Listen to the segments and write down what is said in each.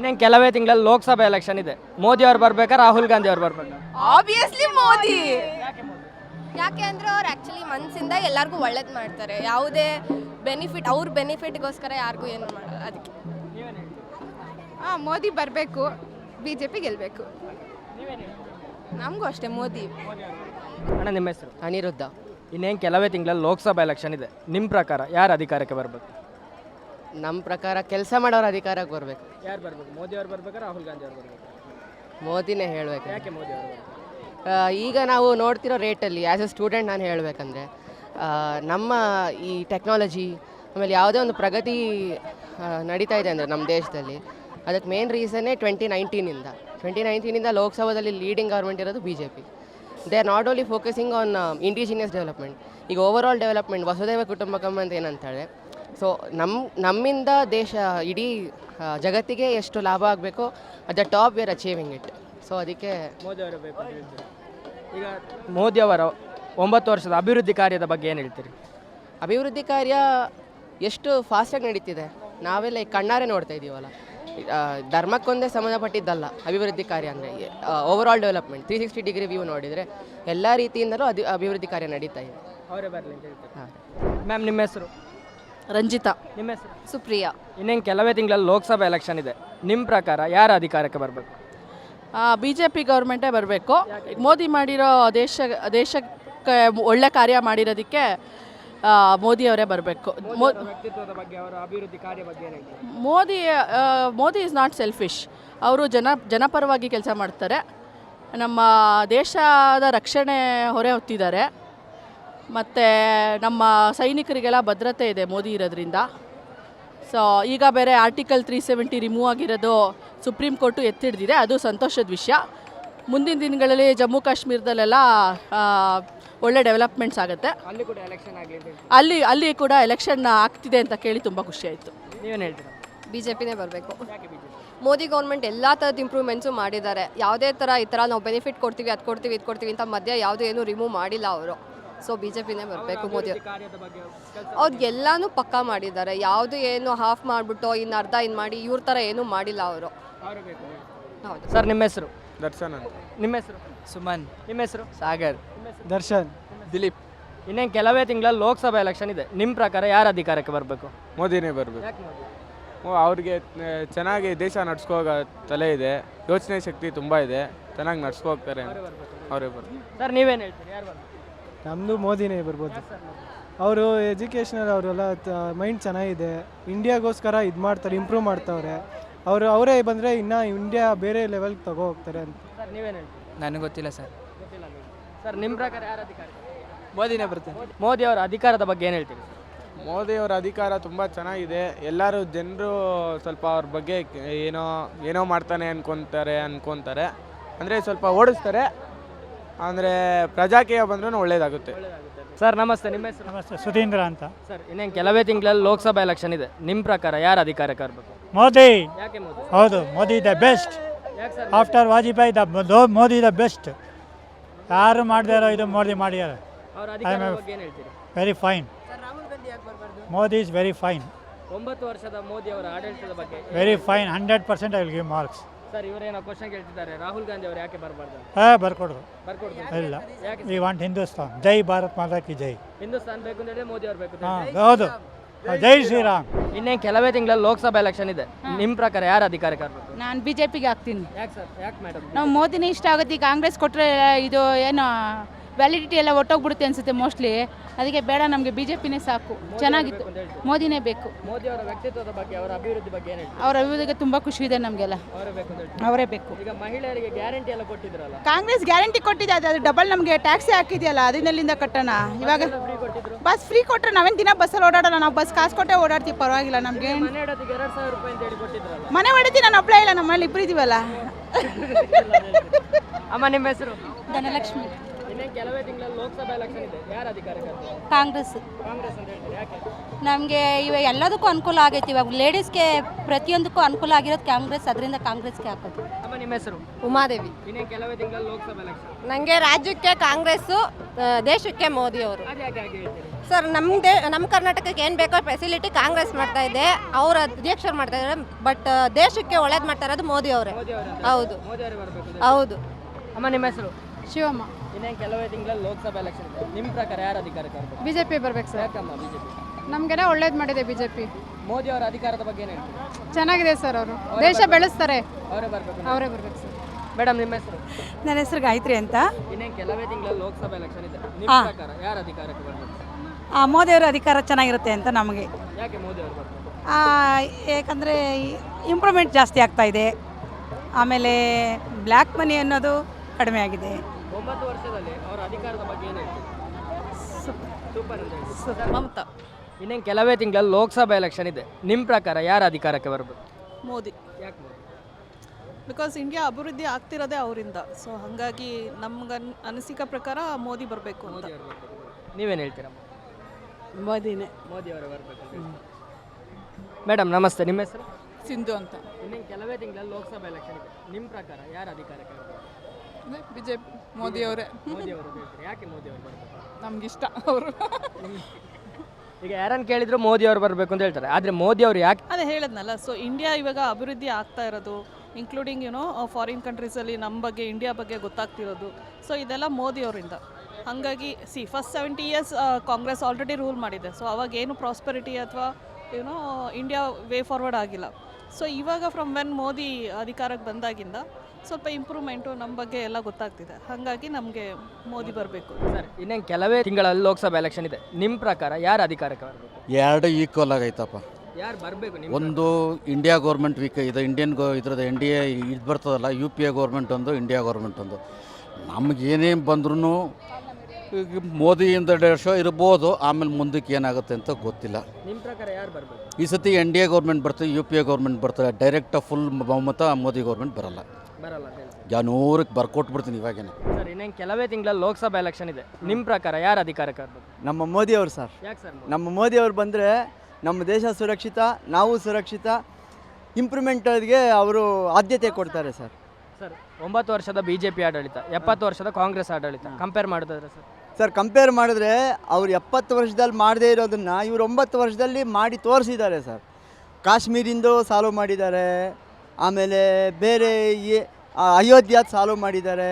ಇನ್ನೇನು ಕೆಲವೇ ತಿಂಗಳಲ್ಲಿ ಲೋಕಸಭೆ ಎಲೆಕ್ಷನ್ ಇದೆ. ಮೋದಿ ಅವ್ರು ಬರ್ಬೇಕಾ ರಾಹುಲ್ ಗಾಂಧಿ ಅವ್ರು ಬರ್ಬೇಕಾ? ಆಬ್ವಿಯಸ್ಲಿ ಮೋದಿ. ಯಾಕೆ ಅಂದ್ರೆ ಅವ್ರು ಆ್ಯಕ್ಚುಲಿ ಮನಸ್ಸಿಂದ ಎಲ್ಲರಿಗೂ ಒಳ್ಳೇದು ಮಾಡ್ತಾರೆ. ಯಾವುದೇ ಬೆನಿಫಿಟ್ ಅವ್ರ ಬೆನಿಫಿಟ್ಗೋಸ್ಕರ ಯಾರಿಗೂ ಏನು ಮಾಡಲ್ಲ ಅದಕ್ಕೆ. ಹಾಂ ಮೋದಿ ಬರಬೇಕು ಬಿ ಜೆ ಪಿ ಗೆಲ್ಲಬೇಕು ನಮಗೂ ಅಷ್ಟೇ ಮೋದಿ. ಅಣ್ಣ ನಿಮ್ಮ ಹೆಸರು? ಅನಿರುದ್ಧ. ಇನ್ನೇನು ಕೆಲವೇ ತಿಂಗಳಲ್ಲಿ ಲೋಕಸಭಾ ಎಲೆಕ್ಷನ್ ಇದೆ. ನಿಮ್ಮ ಪ್ರಕಾರ ಯಾರು ಅಧಿಕಾರಕ್ಕೆ ಬರಬೇಕು? ನಮ್ಮ ಪ್ರಕಾರ ಕೆಲಸ ಮಾಡೋರು ಅಧಿಕಾರಕ್ಕೆ ಬರಬೇಕು. ಯಾರು ಬರಬೇಕು? ಮೋದಿ ಅವರು ಬರ್ಬೇಕಾ ರಾಹುಲ್ ಗಾಂಧಿ ಅವ್ರು ಬರ್ಬೇಕು? ಮೋದಿನೇ ಹೇಳಬೇಕು. ಯಾಕೆ ಮೋದಿ ಅವರು ಈಗ ನಾವು ನೋಡ್ತಿರೋ ರೇಟಲ್ಲಿ ಆ್ಯಸ್ ಎ ಸ್ಟೂಡೆಂಟ್ ನಾನು ಹೇಳಬೇಕಂದ್ರೆ ನಮ್ಮ ಈ ಟೆಕ್ನಾಲಜಿ ಆಮೇಲೆ ಯಾವುದೇ ಒಂದು ಪ್ರಗತಿ ಆ, ನಡೀತಾ ಇದೆ ಅಂದರೆ ನಮ್ಮ ದೇಶದಲ್ಲಿ ಅದಕ್ಕೆ ಮೇನ್ ರೀಸನ್ನೇ ಟ್ವೆಂಟಿ ನೈನ್ಟೀನಿಂದ ಟ್ವೆಂಟಿ ನೈನ್ಟೀನಿಂದ ಲೋಕಸಭಾದಲ್ಲಿ ಲೀಡಿಂಗ್ ಗೌರ್ಮೆಂಟ್ ಇರೋದು B J P they are not only focusing on indigenous development ಈಗ ಓವರ್ ಆಲ್ ಡೆವಲಪ್ಮೆಂಟ್ ವಸುದೈವ ಕುಟುಂಬಕಂ ಅಂತ ಏನಂತಾಳೆ ಸೊ ನಮ್ಮ ನಮ್ಮಿಂದ ದೇಶ ಇಡೀ ಜಗತ್ತಿಗೆ ಎಷ್ಟು ಲಾಭ ಆಗಬೇಕು at the top we are achieving it. So ಅದಕ್ಕೆ ಮೋದಿ ಅವರು ಬೇಕು ಅಂತ ಹೇಳ್ತೀರಿ? ಈಗ ಮೋದಿ ಅವರ ಒಂಬತ್ತು ವರ್ಷದ ಅಭಿವೃದ್ಧಿ ಕಾರ್ಯದ ಬಗ್ಗೆ ಏನು ಹೇಳ್ತೀರಿ? ಅಭಿವೃದ್ಧಿ ಕಾರ್ಯ ಎಷ್ಟು ಫಾಸ್ಟಾಗಿ ನಡೀತಿದೆ. ನಾವೆಲ್ಲ ಈ ಕಣ್ಣಾರೆ ನೋಡ್ತಾ ಇದ್ದೀವಲ್ಲ ಆ, ಧರ್ಮಕ್ಕೊಂದೇ ಸಂಬಂಧಪಟ್ಟಿದ್ದಲ್ಲ ಅಭಿವೃದ್ಧಿ ಕಾರ್ಯ ಅಂದರೆ overall development three sixty degree view ನೋಡಿದರೆ ಎಲ್ಲ ರೀತಿಯಿಂದಲೂ ಅದು ಅಭಿವೃದ್ಧಿ ಕಾರ್ಯ ನಡೀತಾ ಇದೆ. ಅವರೇ ಬರಲಿ ಅಂತ ಹೇಳ್ತೀರಿ? ಹಾಂ. ಮ್ಯಾಮ್ ನಿಮ್ಮ ಹೆಸರು? ರಂಜಿತಾ. ನಿಮ್ಮ ಹೆಸರು? ಸುಪ್ರಿಯಾ. ಇನ್ನೇನು ಕೆಲವೇ ತಿಂಗಳಲ್ಲಿ ಲೋಕಸಭಾ ಎಲೆಕ್ಷನ್ ಇದೆ. ನಿಮ್ಮ ಪ್ರಕಾರ ಯಾರು ಅಧಿಕಾರಕ್ಕೆ ಬರಬೇಕು? ಬಿ ಜೆ ಪಿ ಗೌರ್ಮೆಂಟೇ ಬರಬೇಕು. ಮೋದಿ ಮಾಡಿರೋ ದೇಶ ದೇಶಕ್ಕೆ ಒಳ್ಳೆ ಕಾರ್ಯ ಮಾಡಿರೋದಕ್ಕೆ ಆ, ಮೋದಿ ಅವರೇ ಬರಬೇಕು. ವ್ಯಕ್ತಿತ್ವದ ಬಗ್ಗೆ ಅವರ ಅಭಿವೃದ್ಧಿ ಕಾರ್ಯ ಬಗ್ಗೆ ಏನು ಹೇಳ್ತೀರಿ? ಮೋದಿ ಆ, ಮೋದಿ ಇಸ್ ನಾಟ್ ಸೆಲ್ಫಿಶ್ ಅವರು ಜನ ಜನಪರವಾಗಿ ಕೆಲಸ ಮಾಡ್ತಾರೆ. ನಮ್ಮ ದೇಶದ ರಕ್ಷಣೆ ಹೊರೆ ಹೊತ್ತಿದ್ದಾರೆ. ಮತ್ತು ನಮ್ಮ ಸೈನಿಕರಿಗೆಲ್ಲ ಭದ್ರತೆ ಇದೆ ಮೋದಿ ಇರೋದ್ರಿಂದ. ಸೊ ಈಗ ಬೇರೆ ಆರ್ಟಿಕಲ್ ತ್ರೀ ಸೆವೆಂಟಿ ರಿಮೂವ್ ಆಗಿರೋದು ಸುಪ್ರೀಂ ಕೋರ್ಟು ಎತ್ತಿಡ್ದಿದೆ ಅದು ಸಂತೋಷದ ವಿಷಯ. ಮುಂದಿನ ದಿನಗಳಲ್ಲಿ ಜಮ್ಮು ಕಾಶ್ಮೀರದಲ್ಲೆಲ್ಲ ಒಳ್ಳೆ ಡೆವಲಪ್ಮೆಂಟ್ಸ್ ಆಗುತ್ತೆ. ಅಲ್ಲಿ ಕೂಡ ಎಲೆಕ್ಷನ್ ಅಲ್ಲಿ ಅಲ್ಲಿ ಕೂಡ ಎಲೆಕ್ಷನ್ ಆಗ್ತಿದೆ ಅಂತ ಕೇಳಿ ತುಂಬ ಖುಷಿ ಆಯಿತು. ನೀವೇನು ಹೇಳ್ತೀರಾ? ಬಿ ಜೆ ಪಿನೇ ಬರಬೇಕು ಮೋದಿ ಗೌರ್ಮೆಂಟ್ ಎಲ್ಲ ಥರದ ಇಂಪ್ರೂವ್ಮೆಂಟ್ಸು ಮಾಡಿದ್ದಾರೆ. ಯಾವುದೇ ಥರ ಈ ಥರ ನಾವು ಬೆನಿಫಿಟ್ ಕೊಡ್ತೀವಿ ಅದು ಕೊಡ್ತೀವಿ ಇದು ಕೊಡ್ತೀವಿ ಅಂತ ಮಧ್ಯ ಯಾವುದೇ ಏನು ರಿಮೂವ್ ಮಾಡಿಲ್ಲ ಅವರು. ಸೊ ಬಿ ಜೆ ಪಿನೇ ಬರಬೇಕು ಮೋದಿ ಅವ್ರು. ಎಲ್ಲಾನೂ ಪಕ್ಕಾ ಮಾಡಿದ್ದಾರೆ. ಯಾವುದು ಏನು ಹಾಫ್ ಮಾಡಿಬಿಟ್ಟು ಇನ್ನು ಅರ್ಧ ಇನ್ನು ಮಾಡಿ ಇವ್ರ ಥರ ಏನೂ ಮಾಡಿಲ್ಲ ಅವರು. ಹೌದು. ಸರ್ ನಿಮ್ಮ ಹೆಸರು? ದರ್ಶನ್ ಅಂತ. ನಿಮ್ಮ ಹೆಸರು? ಸುಮನ್. ನಿಮ್ಮ ಹೆಸರು? ಸಾಗರ್. ದರ್ಶನ್. ದಿಲೀಪ್. ಇನ್ನೇನು ಕೆಲವೇ ತಿಂಗಳಲ್ಲಿ ಲೋಕಸಭಾ ಎಲೆಕ್ಷನ್ ಇದೆ. ನಿಮ್ಮ ಪ್ರಕಾರ ಯಾರು ಅಧಿಕಾರಕ್ಕೆ ಬರಬೇಕು? ಮೋದಿನೇ ಬರಬೇಕು. ಯಾಕೆ ಮೋದಿ? ಅವ್ರಿಗೆ ಚೆನ್ನಾಗಿ ದೇಶ ನಡ್ಸ್ಕೋಗ ತಲೆ ಇದೆ. ಯೋಚನೆ ಶಕ್ತಿ ತುಂಬ ಇದೆ. ಚೆನ್ನಾಗಿ ನಡ್ಸ್ಕೋಗ್ತಾರೆ ಅವರೇ ಬರ್ತಾರೆ ಸರ್ ನೀವೇನು ಹೇಳ್ತೀರಿ? ಯಾರು ಬರ್ಬೇಕು? ನಮ್ಮದು ಮೋದಿನೇ ಬರ್ಬೋದು. ಅವರು ಎಜುಕೇಷನಲ್ಲಿ ಅವರೆಲ್ಲ ಮೈಂಡ್ ಚೆನ್ನಾಗಿದೆ. ಇಂಡಿಯಾಗೋಸ್ಕರ ಇದು ಮಾಡ್ತಾರೆ ಇಂಪ್ರೂವ್ ಮಾಡ್ತಾವ್ರೆ. ಅವರು ಅವರೇ ಬಂದರೆ ಇನ್ನು ಇಂಡಿಯಾ ಬೇರೆ ಲೆವೆಲ್ಗೆ ತಗೋ ಹೋಗ್ತಾರೆ ಅಂತ. ಸರ್ ನೀವೇನು ಹೇಳ್ತೀರಿ? ನನಗೆ ಗೊತ್ತಿಲ್ಲ ಸರ್. ಗೊತ್ತಿಲ್ಲ ಸರ್ ನಿಮ್ಮ ಪ್ರಕಾರ ಯಾರು ಅಧಿಕಾರ? ಮೋದಿನೇ ಬರ್ತಾನೆ ಮೋದಿ ಅವರ ಅಧಿಕಾರದ ಬಗ್ಗೆ ಏನು ಹೇಳ್ತೀರಿ ಮೋದಿಯವರ ಅಧಿಕಾರ ತುಂಬ ಚೆನ್ನಾಗಿದೆ. ಎಲ್ಲರೂ ಜನರು ಸ್ವಲ್ಪ ಅವ್ರ ಬಗ್ಗೆ ಏನೋ ಏನೋ ಮಾಡ್ತಾನೆ ಅನ್ಕೊತಾರೆ ಅನ್ಕೊತಾರೆ. ಅಂದರೆ ಸ್ವಲ್ಪ ಓಡಿಸ್ತಾರೆ. ಅಂದರೆ ಪ್ರಜಾಕೀಯ ಬಂದ್ರೂ ಒಳ್ಳೇದಾಗುತ್ತೆ? ಸರ್ ನಮಸ್ತೆ ನಿಮ್ಮ ಹೆಸರು? ನಮಸ್ತೆ ಸುಧೀಂದ್ರ ಅಂತ. ಸರ್ ಇನ್ನೇನು ಕೆಲವೇ ತಿಂಗಳಲ್ಲಿ ಲೋಕಸಭಾ ಎಲೆಕ್ಷನ್ ಇದೆ. ನಿಮ್ಮ ಪ್ರಕಾರ ಯಾರು ಅಧಿಕಾರಕ್ಕೆ ಬರಬೇಕು? ಮೋದಿ. ಯಾಕೆ ಮೋದಿ? ಹೌದು ಮೋದಿ ದ ಬೆಸ್ಟ್. ಯಾಕೆ sir after Vajpayee the Modi the best. ಯಾರು ಮಾಡದೇ ಇರೋ ಇದು ಮೋದಿ ಮಾಡ್ಯಾರ ಅವರ ಅಧಿಕಾರದ ಬಗ್ಗೆ ಏನು ಹೇಳ್ತೀರಿ? Very fine Modi is very fine ಒಂಬತ್ತು ವರ್ಷದ ಮೋದಿ ಅವರ ಆಡಳಿತದ ಬಗ್ಗೆ very fine hundred percent I will give marks sir ಇವರೇನೋ question ಕೇಳ್ತಿದ್ದಾರೆ. ರಾಹುಲ್ ಗಾಂಧಿ ಅವರು ಯಾಕೆ ಬರಬಾರ್ದು ಹಾಂ ಬರ್ಕೊಡ್ರು. ಬರ್ಕೊಡ್ತೀನಿ ಇಲ್ಲ. ಯಾಕೆ ವಿ ವಾಂಟ್ ಹಿಂದೂಸ್ತಾನ್. ಜೈ ಭಾರತ್ ಮಾತಾ ಕಿ ಜೈ. ಹಿಂದೂಸ್ತಾನ್ ಬೇಕು ಮೋದಿ ಅವ್ರು ಬೇಕು. ಅಂತ ಹಾಂ ಹೇಳ್ತೀರಿ? ಹೌದು. ಜೈ ಶ್ರೀರಾಮ್. ಇನ್ನೇನು ಕೆಲವೇ ತಿಂಗಳಲ್ಲಿ ಲೋಕಸಭಾ ಎಲೆಕ್ಷನ್ ಇದೆ. ನಿಮ್ಮ ಪ್ರಕಾರ ಯಾರು ಅಧಿಕಾರಕ್ಕೆ ಬರಬೇಕು? ನಾನು ಬಿ ಜೆ ಪಿಗೆ ಹಾಕ್ತೀನಿ. ಯಾಕೆ ಸರ್? ಯಾಕೆ ಮೇಡಮ್ ನಾವು ಮೋದಿನೇ ಇಷ್ಟ ಆಗುತ್ತೆ ಈ ಕಾಂಗ್ರೆಸ್ ಕೊಟ್ಟರೆ ಇದು ಏನು ವ್ಯಾಲಿಡಿಟಿ ಎಲ್ಲ ಒಟ್ಟೋಗ್ಬಿಡುತ್ತೆ ಅನ್ಸುತ್ತೆ ಮೋಸ್ಟ್ಲಿ ಅದಕ್ಕೆ ಬೇಡ ನಮಗೆ ಬಿ ಜೆ ಪಿನೇ ಸಾಕು. ಚೆನ್ನಾಗಿತ್ತು. ಮೋದಿನೇ ಬೇಕು. ಮೋದಿ ಅವರ ವ್ಯಕ್ತಿತ್ವದ ಬಗ್ಗೆ ಅವರ ಅಭಿವೃದ್ಧಿ ಬಗ್ಗೆ ಏನು ಹೇಳ್ತೀರಿ? ಅವ್ರ ಅಭಿವೃದ್ಧಿಗೆ ತುಂಬ ಖುಷಿ ಇದೆ ನಮಗೆಲ್ಲ. ಅವರೇ ಬೇಕು ಅವರೇ ಬೇಕು. ಈಗ ಮಹಿಳೆಯರಿಗೆ ಗ್ಯಾರಂಟಿ ಎಲ್ಲ ಕೊಟ್ಟಿದ್ರಲ್ಲ? ಕಾಂಗ್ರೆಸ್ ಗ್ಯಾರಂಟಿ ಕೊಟ್ಟಿದೆ ಅದು ಅದು ಡಬಲ್ ನಮಗೆ ಟ್ಯಾಕ್ಸಿ ಹಾಕಿದೆಯಲ್ಲ ಅದನ್ನೆಲ್ಲಿಂದ ಕಟ್ಟೋಣ. ಇವಾಗ ಫ್ರೀ ಕೊಟ್ಟಿದ್ರು? ಬಸ್ ಫ್ರೀ ಕೊಟ್ಟರೆ ನಾವೇನು ದಿನ ಬಸ್ಸಲ್ಲಿ ಓಡಾಡೋಣ ನಾವು ಬಸ್ ಕಾಸು ಕೊಟ್ಟೆ ಓಡಾಡ್ತೀವಿ ಪರವಾಗಿಲ್ಲ ನಮಗೆ. ಮನೆ ಇಡೋದಕ್ಕೆ ಎರಡು ರೂಪಾಯಿ ಅಂತ ಹೇಳಿ ಕೊಟ್ಟಿದ್ರಲ್ಲ? ಮನೆ ಹೊಡಿತೀವಿ ನಾನು ಒಬ್ಬಳೇ ಇಲ್ಲ ನಮ್ಮಲ್ಲಿ ಇಬ್ಬರು ಇದೀವಲ್ಲ. ಅಮ್ಮ ನಿಮ್ಮ ಹೆಸರು? ಧನಲಕ್ಷ್ಮಿ. ಕೆಲವೇ ತಿಂಗಳಲ್ಲಿ ಲೋಕಸಭಾ ಎಲೆಕ್ಷನ್ ಇದೆ. ಯಾರು ಅಧಿಕಾರಕ್ಕೆ ಕಾಂಗ್ರೆಸ್. ಕಾಂಗ್ರೆಸ್ ಅಂತ ಹೇಳ್ತಾರೆ? ಯಾಕೆ? ನಮಗೆ ಇವಾಗ ಎಲ್ಲದಕ್ಕೂ ಅನುಕೂಲ ಆಗೈತಿ ಇವಾಗ. ಲೇಡೀಸ್ಗೆ ಪ್ರತಿಯೊಂದಕ್ಕೂ ಅನುಕೂಲ ಆಗಿರೋದು ಕಾಂಗ್ರೆಸ್ ಅದರಿಂದ ಕಾಂಗ್ರೆಸ್ಗೆ ಹಾಕೋದು. ಅಮ್ಮ ನಿಮ್ಮ ಹೆಸರು? ಉಮಾದೇವಿ. ಇನ್ನೇ ಕೆಲವೇ ತಿಂಗಳಲ್ಲಿ ಲೋಕಸಭಾ ಎಲೆಕ್ಷನ್ ನನಗೆ ರಾಜ್ಯಕ್ಕೆ ಕಾಂಗ್ರೆಸ್ಸು ದೇಶಕ್ಕೆ ಮೋದಿ ಅವರು. ಅದು ಯಾಕೆ ಹಾಗೆ ಹೇಳ್ತೀರಿ? ಸರ್ ನಮ್ಮ ದೇ ನಮ್ಮ ಕರ್ನಾಟಕಕ್ಕೆ ಏನು ಬೇಕೋ ಫೆಸಿಲಿಟಿ ಕಾಂಗ್ರೆಸ್ ಮಾಡ್ತಾ ಇದೆ. ಅವ್ರ ಅಧ್ಯಕ್ಷರು ಮಾಡ್ತಾ ಇದ್ದಾರೆ ಬಟ್ ದೇಶಕ್ಕೆ ಒಳ್ಳೇದು ಮಾಡ್ತಾ ಇರೋದು ಮೋದಿ ಅವರೇ. ಮೋದಿ ಅವರ. ಹೌದು. ಮೋದಿ ಅವರು ಬರಬೇಕು. ಹೌದು. ಅಮ್ಮ ನಿಮ್ಮ ಹೆಸರು? ಶಿವಮ್ಮ. ಇನ್ನೇನು ಕೆಲವೇ ತಿಂಗಳಲ್ಲಿ ಲೋಕಸಭಾ ಎಲೆಕ್ಷನ್ ಇದೆ. ನಿಮ್ಮ ಪ್ರಕಾರ ಯಾರು ಅಧಿಕಾರಕ್ಕೆ ಬರ್ಬೇಕು? ಬಿ ಜೆ ಪಿ ಬರ್ಬೇಕು ಸರ್. ಯಾಕಮ್ಮ ಬಿಜೆಪಿ? ನಮಗೆಲ್ಲ ಒಳ್ಳೇದು ಮಾಡಿದೆ ಬಿ ಜೆ ಪಿ ಮೋದಿ ಅವರ ಅಧಿಕಾರದ ಬಗ್ಗೆ ಏನು ಹೇಳ್ತೀರಿ? ಚೆನ್ನಾಗಿದೆ ಸರ್ ಅವರು. ದೇಶ ಬೆಳೆಸ್ತಾರೆ. ಅವರೇ ಬರಬೇಕು ಅವರೇ ಬರ್ಬೇಕು ಸರ್. ಮೇಡಮ್ ನಿಮ್ಮ ಹೆಸರು? ನನ್ನ ಹೆಸರು ಗಾಯತ್ರಿ ಅಂತ. ಇನ್ನೇನು ಕೆಲವೇ ತಿಂಗಳಲ್ಲಿ ಲೋಕಸಭಾ ಎಲೆಕ್ಷನ್ ಇದೆ. ನಿಮ್ಮ ಹಾ. ಪ್ರಕಾರ ಯಾರು ಅಧಿಕಾರಕ್ಕೆ ಮೋದಿ ಅವರ ಅಧಿಕಾರ ಚೆನ್ನಾಗಿರುತ್ತೆ ಅಂತ ನಮಗೆ. ಯಾಕೆ ಮೋದಿ ಅವರು ಬರಬೇಕು? ಯಾಕಂದರೆ ಇಂಪ್ರೂವ್ಮೆಂಟ್ ಜಾಸ್ತಿ ಆಗ್ತಾ ಇದೆ. ಆಮೇಲೆ ಬ್ಲ್ಯಾಕ್ ಮನಿ ಅನ್ನೋದು ಕಡಿಮೆ ಆಗಿದೆ. ಒಂಬತ್ತು ವರ್ಷದಲ್ಲಿ ಅವರ ಅಧಿಕಾರದ ಬಗ್ಗೆ ಏನು ಹೇಳ್ತೀರಿ? ಸೂಪರ್. ಮಮತಾ ಇನ್ನೇನು ಕೆಲವೇ ತಿಂಗಳಲ್ಲಿ ಲೋಕಸಭಾ ಎಲೆಕ್ಷನ್ ಇದೆ. ನಿಮ್ಮ ಪ್ರಕಾರ ಯಾರು ಅಧಿಕಾರಕ್ಕೆ ಬರಬೇಕು ಮೋದಿ. ಯಾಕೆ ಮೋದಿ? ಬಿಕಾಸ್ ಇಂಡಿಯಾ ಅಭಿವೃದ್ಧಿ ಆಗ್ತಿರೋದೇ ಅವರಿಂದ. ಸೊ ಹಾಗಾಗಿ ನಮ್ಗೆ ಅನಿಸಿಕೆ ಪ್ರಕಾರ ಮೋದಿ ಬರಬೇಕು ಅಂತ. ಮೋದಿ ಅವರು ಬರಬೇಕು ನೀವೇನು ಹೇಳ್ತೀರಾ ಮೋದಿನೇ. ಮೋದಿ ಅವರು ಬರಬೇಕು ಮೇಡಮ್ ನಮಸ್ತೆ. ನಿಮ್ಮ ಹೆಸರು? ಸಿಂಧು ಅಂತ. ಇನ್ನೇನು ಕೆಲವೇ ತಿಂಗಳಲ್ಲಿ ಲೋಕಸಭಾ ಎಲೆಕ್ಷನ್ ಇದೆ. ನಿಮ್ಮ ಪ್ರಕಾರ ಯಾರು ಅಧಿಕಾರಕ್ಕೆ ಬರಬೇಕು ಬಿ ಜೆ ಪಿ ಮೋದಿ ಅವರೇ ಮೋದಿ ಅವರು ಹೇಳ್ತೀರಿ ಯಾಕೆ ಮೋದಿ ಅವರು ಬರಬೇಕು? ನಮ್ಗಿಷ್ಟ ಅವರು. ಈಗ ಯಾರನ್ನು ಕೇಳಿದ್ರು ಮೋದಿ ಅವರು ಬರಬೇಕು ಅಂತ ಹೇಳ್ತಾರೆ. ಆದರೆ ಮೋದಿ ಅವರು ಯಾಕೆ? ಅದೇ ಹೇಳದ್ನಲ್ಲ ಸೊ ಇಂಡಿಯಾ ಇವಾಗ ಅಭಿವೃದ್ಧಿ ಆಗ್ತಾ ಇರೋದು ಇನ್ಕ್ಲೂಡಿಂಗ್ ಯುನೋ ಫಾರಿನ್ ಕಂಟ್ರೀಸಲ್ಲಿ ನಮ್ಮ ಬಗ್ಗೆ ಇಂಡಿಯಾ ಬಗ್ಗೆ ಗೊತ್ತಾಗ್ತಿರೋದು. ಸೊ ಇದೆಲ್ಲ ಮೋದಿ ಅವರಿಂದ ಹಾಗಾಗಿ see first seventy years Congress already rule ಮಾಡಿದೆ. ಸೊ ಅವಾಗ ಏನು ಪ್ರಾಸ್ಪೆರಿಟಿ ಅಥವಾ ಏನೋ ಇಂಡಿಯಾ ವೇ ಫಾರ್ವರ್ಡ್ ಆಗಿಲ್ಲ. ಸೊ ಇವಾಗ ಫ್ರಮ್ ವೆನ್ ಮೋದಿ ಅಧಿಕಾರಕ್ಕೆ ಬಂದಾಗಿಂದ ಸ್ವಲ್ಪ ಇಂಪ್ರೂವ್ಮೆಂಟು ನಮ್ಮ ಬಗ್ಗೆ ಎಲ್ಲ ಗೊತ್ತಾಗ್ತಿದೆ. ಹಾಗಾಗಿ ನಮಗೆ ಮೋದಿ ಬರಬೇಕು. ಸರ್ ಇನ್ನೇನು ಕೆಲವೇ ತಿಂಗಳಲ್ಲಿ ಲೋಕಸಭಾ ಎಲೆಕ್ಷನ್ ಇದೆ. ನಿಮ್ಮ ಪ್ರಕಾರ ಯಾರು ಅಧಿಕಾರಕ್ಕೆ ಬರಬೇಕು? ಎರಡು ಈಕ್ವಲ್ ಆಗೈತಪ್ಪ. ಯಾರು ಬರಬೇಕು ನಿಮ್ಮ ಒಂದು ಇಂಡಿಯಾ ಗೌರ್ಮೆಂಟ್ ವೀಕ್ ಇದು ಇಂಡಿಯನ್ ಗೋ ಇದ್ರದ್ದು ಎನ್ ಡಿ ಎ ಇದು ಬರ್ತದಲ್ಲ ಯು ಪಿ ಎ ಗೌರ್ಮೆಂಟ್ ಒಂದು ಇಂಡಿಯಾ ಗೌರ್ಮೆಂಟ್ ಒಂದು. ನಮ್ಗೆ ಏನೇನು ಬಂದ್ರೂ ಮೋದಿಯಿಂದ ವರ್ಷ ಇರ್ಬೋದು ಆಮೇಲೆ ಮುಂದಕ್ಕೆ ಏನಾಗುತ್ತೆ ಅಂತ ಗೊತ್ತಿಲ್ಲ. ನಿಮ್ಮ ಪ್ರಕಾರ ಯಾರು ಬರಬೇಕು? ಈ ಸತಿ ಎನ್ ಡಿ ಎ ಗೌರ್ಮೆಂಟ್ ಬರ್ತದೆ ಯು ಪಿ ಎ ಗೌರ್ಮೆಂಟ್ ಬರ್ತದೆ ಡೈರೆಕ್ಟ್ ಫುಲ್ ಬಹುಮತ ಮೋದಿ ಗೌರ್ಮೆಂಟ್ ಬರಲ್ಲ. ಬರಲ್ಲ ಅಂತ ಬಿಡ್ತೀನಿ ಯಾ ನೂರಕ್ಕೆ ಬರ್ಕೊಟ್ಬಿಡ್ತೀನಿ ಇವಾಗೇನೆ. ಸರ್ ಇನ್ನೇನು ಕೆಲವೇ ತಿಂಗಳಲ್ಲಿ ಲೋಕಸಭಾ ಎಲೆಕ್ಷನ್ ಇದೆ. ನಿಮ್ಮ ಪ್ರಕಾರ ಯಾರು ಅಧಿಕಾರಕ್ಕೆ ಬರಬೇಕು ನಮ್ಮ ಮೋದಿಯವರು ಸರ್. ಯಾಕೆ ಸರ್ ನಮ್ಮ ಮೋದಿ ಅವರು ಬಂದರೆ ನಮ್ಮ ದೇಶ ಸುರಕ್ಷಿತ ನಾವು ಸುರಕ್ಷಿತ ಇಂಪ್ರೂವ್ಮೆಂಟ್ಗೆ ಅವರು ಆದ್ಯತೆ ಕೊಡ್ತಾರೆ ಸರ್. ಸರ್ ಒಂಬತ್ತು ವರ್ಷದ ಬಿ ಜೆ ಪಿ ಆಡಳಿತ ಎಪ್ಪತ್ತು ವರ್ಷದ ಕಾಂಗ್ರೆಸ್ ಆಡಳಿತ ಕಂಪೇರ್ ಮಾಡಿದ್ರೆ ಸರ್? ಸರ್ ಕಂಪೇರ್ ಮಾಡಿದ್ರೆ ಅವ್ರು ಎಪ್ಪತ್ತು ವರ್ಷದಲ್ಲಿ ಮಾಡದೇ ಇರೋದನ್ನು ಇವರು ಒಂಬತ್ತು ವರ್ಷದಲ್ಲಿ ಮಾಡಿ ತೋರಿಸಿದ್ದಾರೆ ಸರ್. ಕಾಶ್ಮೀರಿಂದು ಸಾಲು ಮಾಡಿದ್ದಾರೆ ಆಮೇಲೆ ಬೇರೆ ಅಯೋಧ್ಯದ ಸಾಲ್ವ್ ಮಾಡಿದ್ದಾರೆ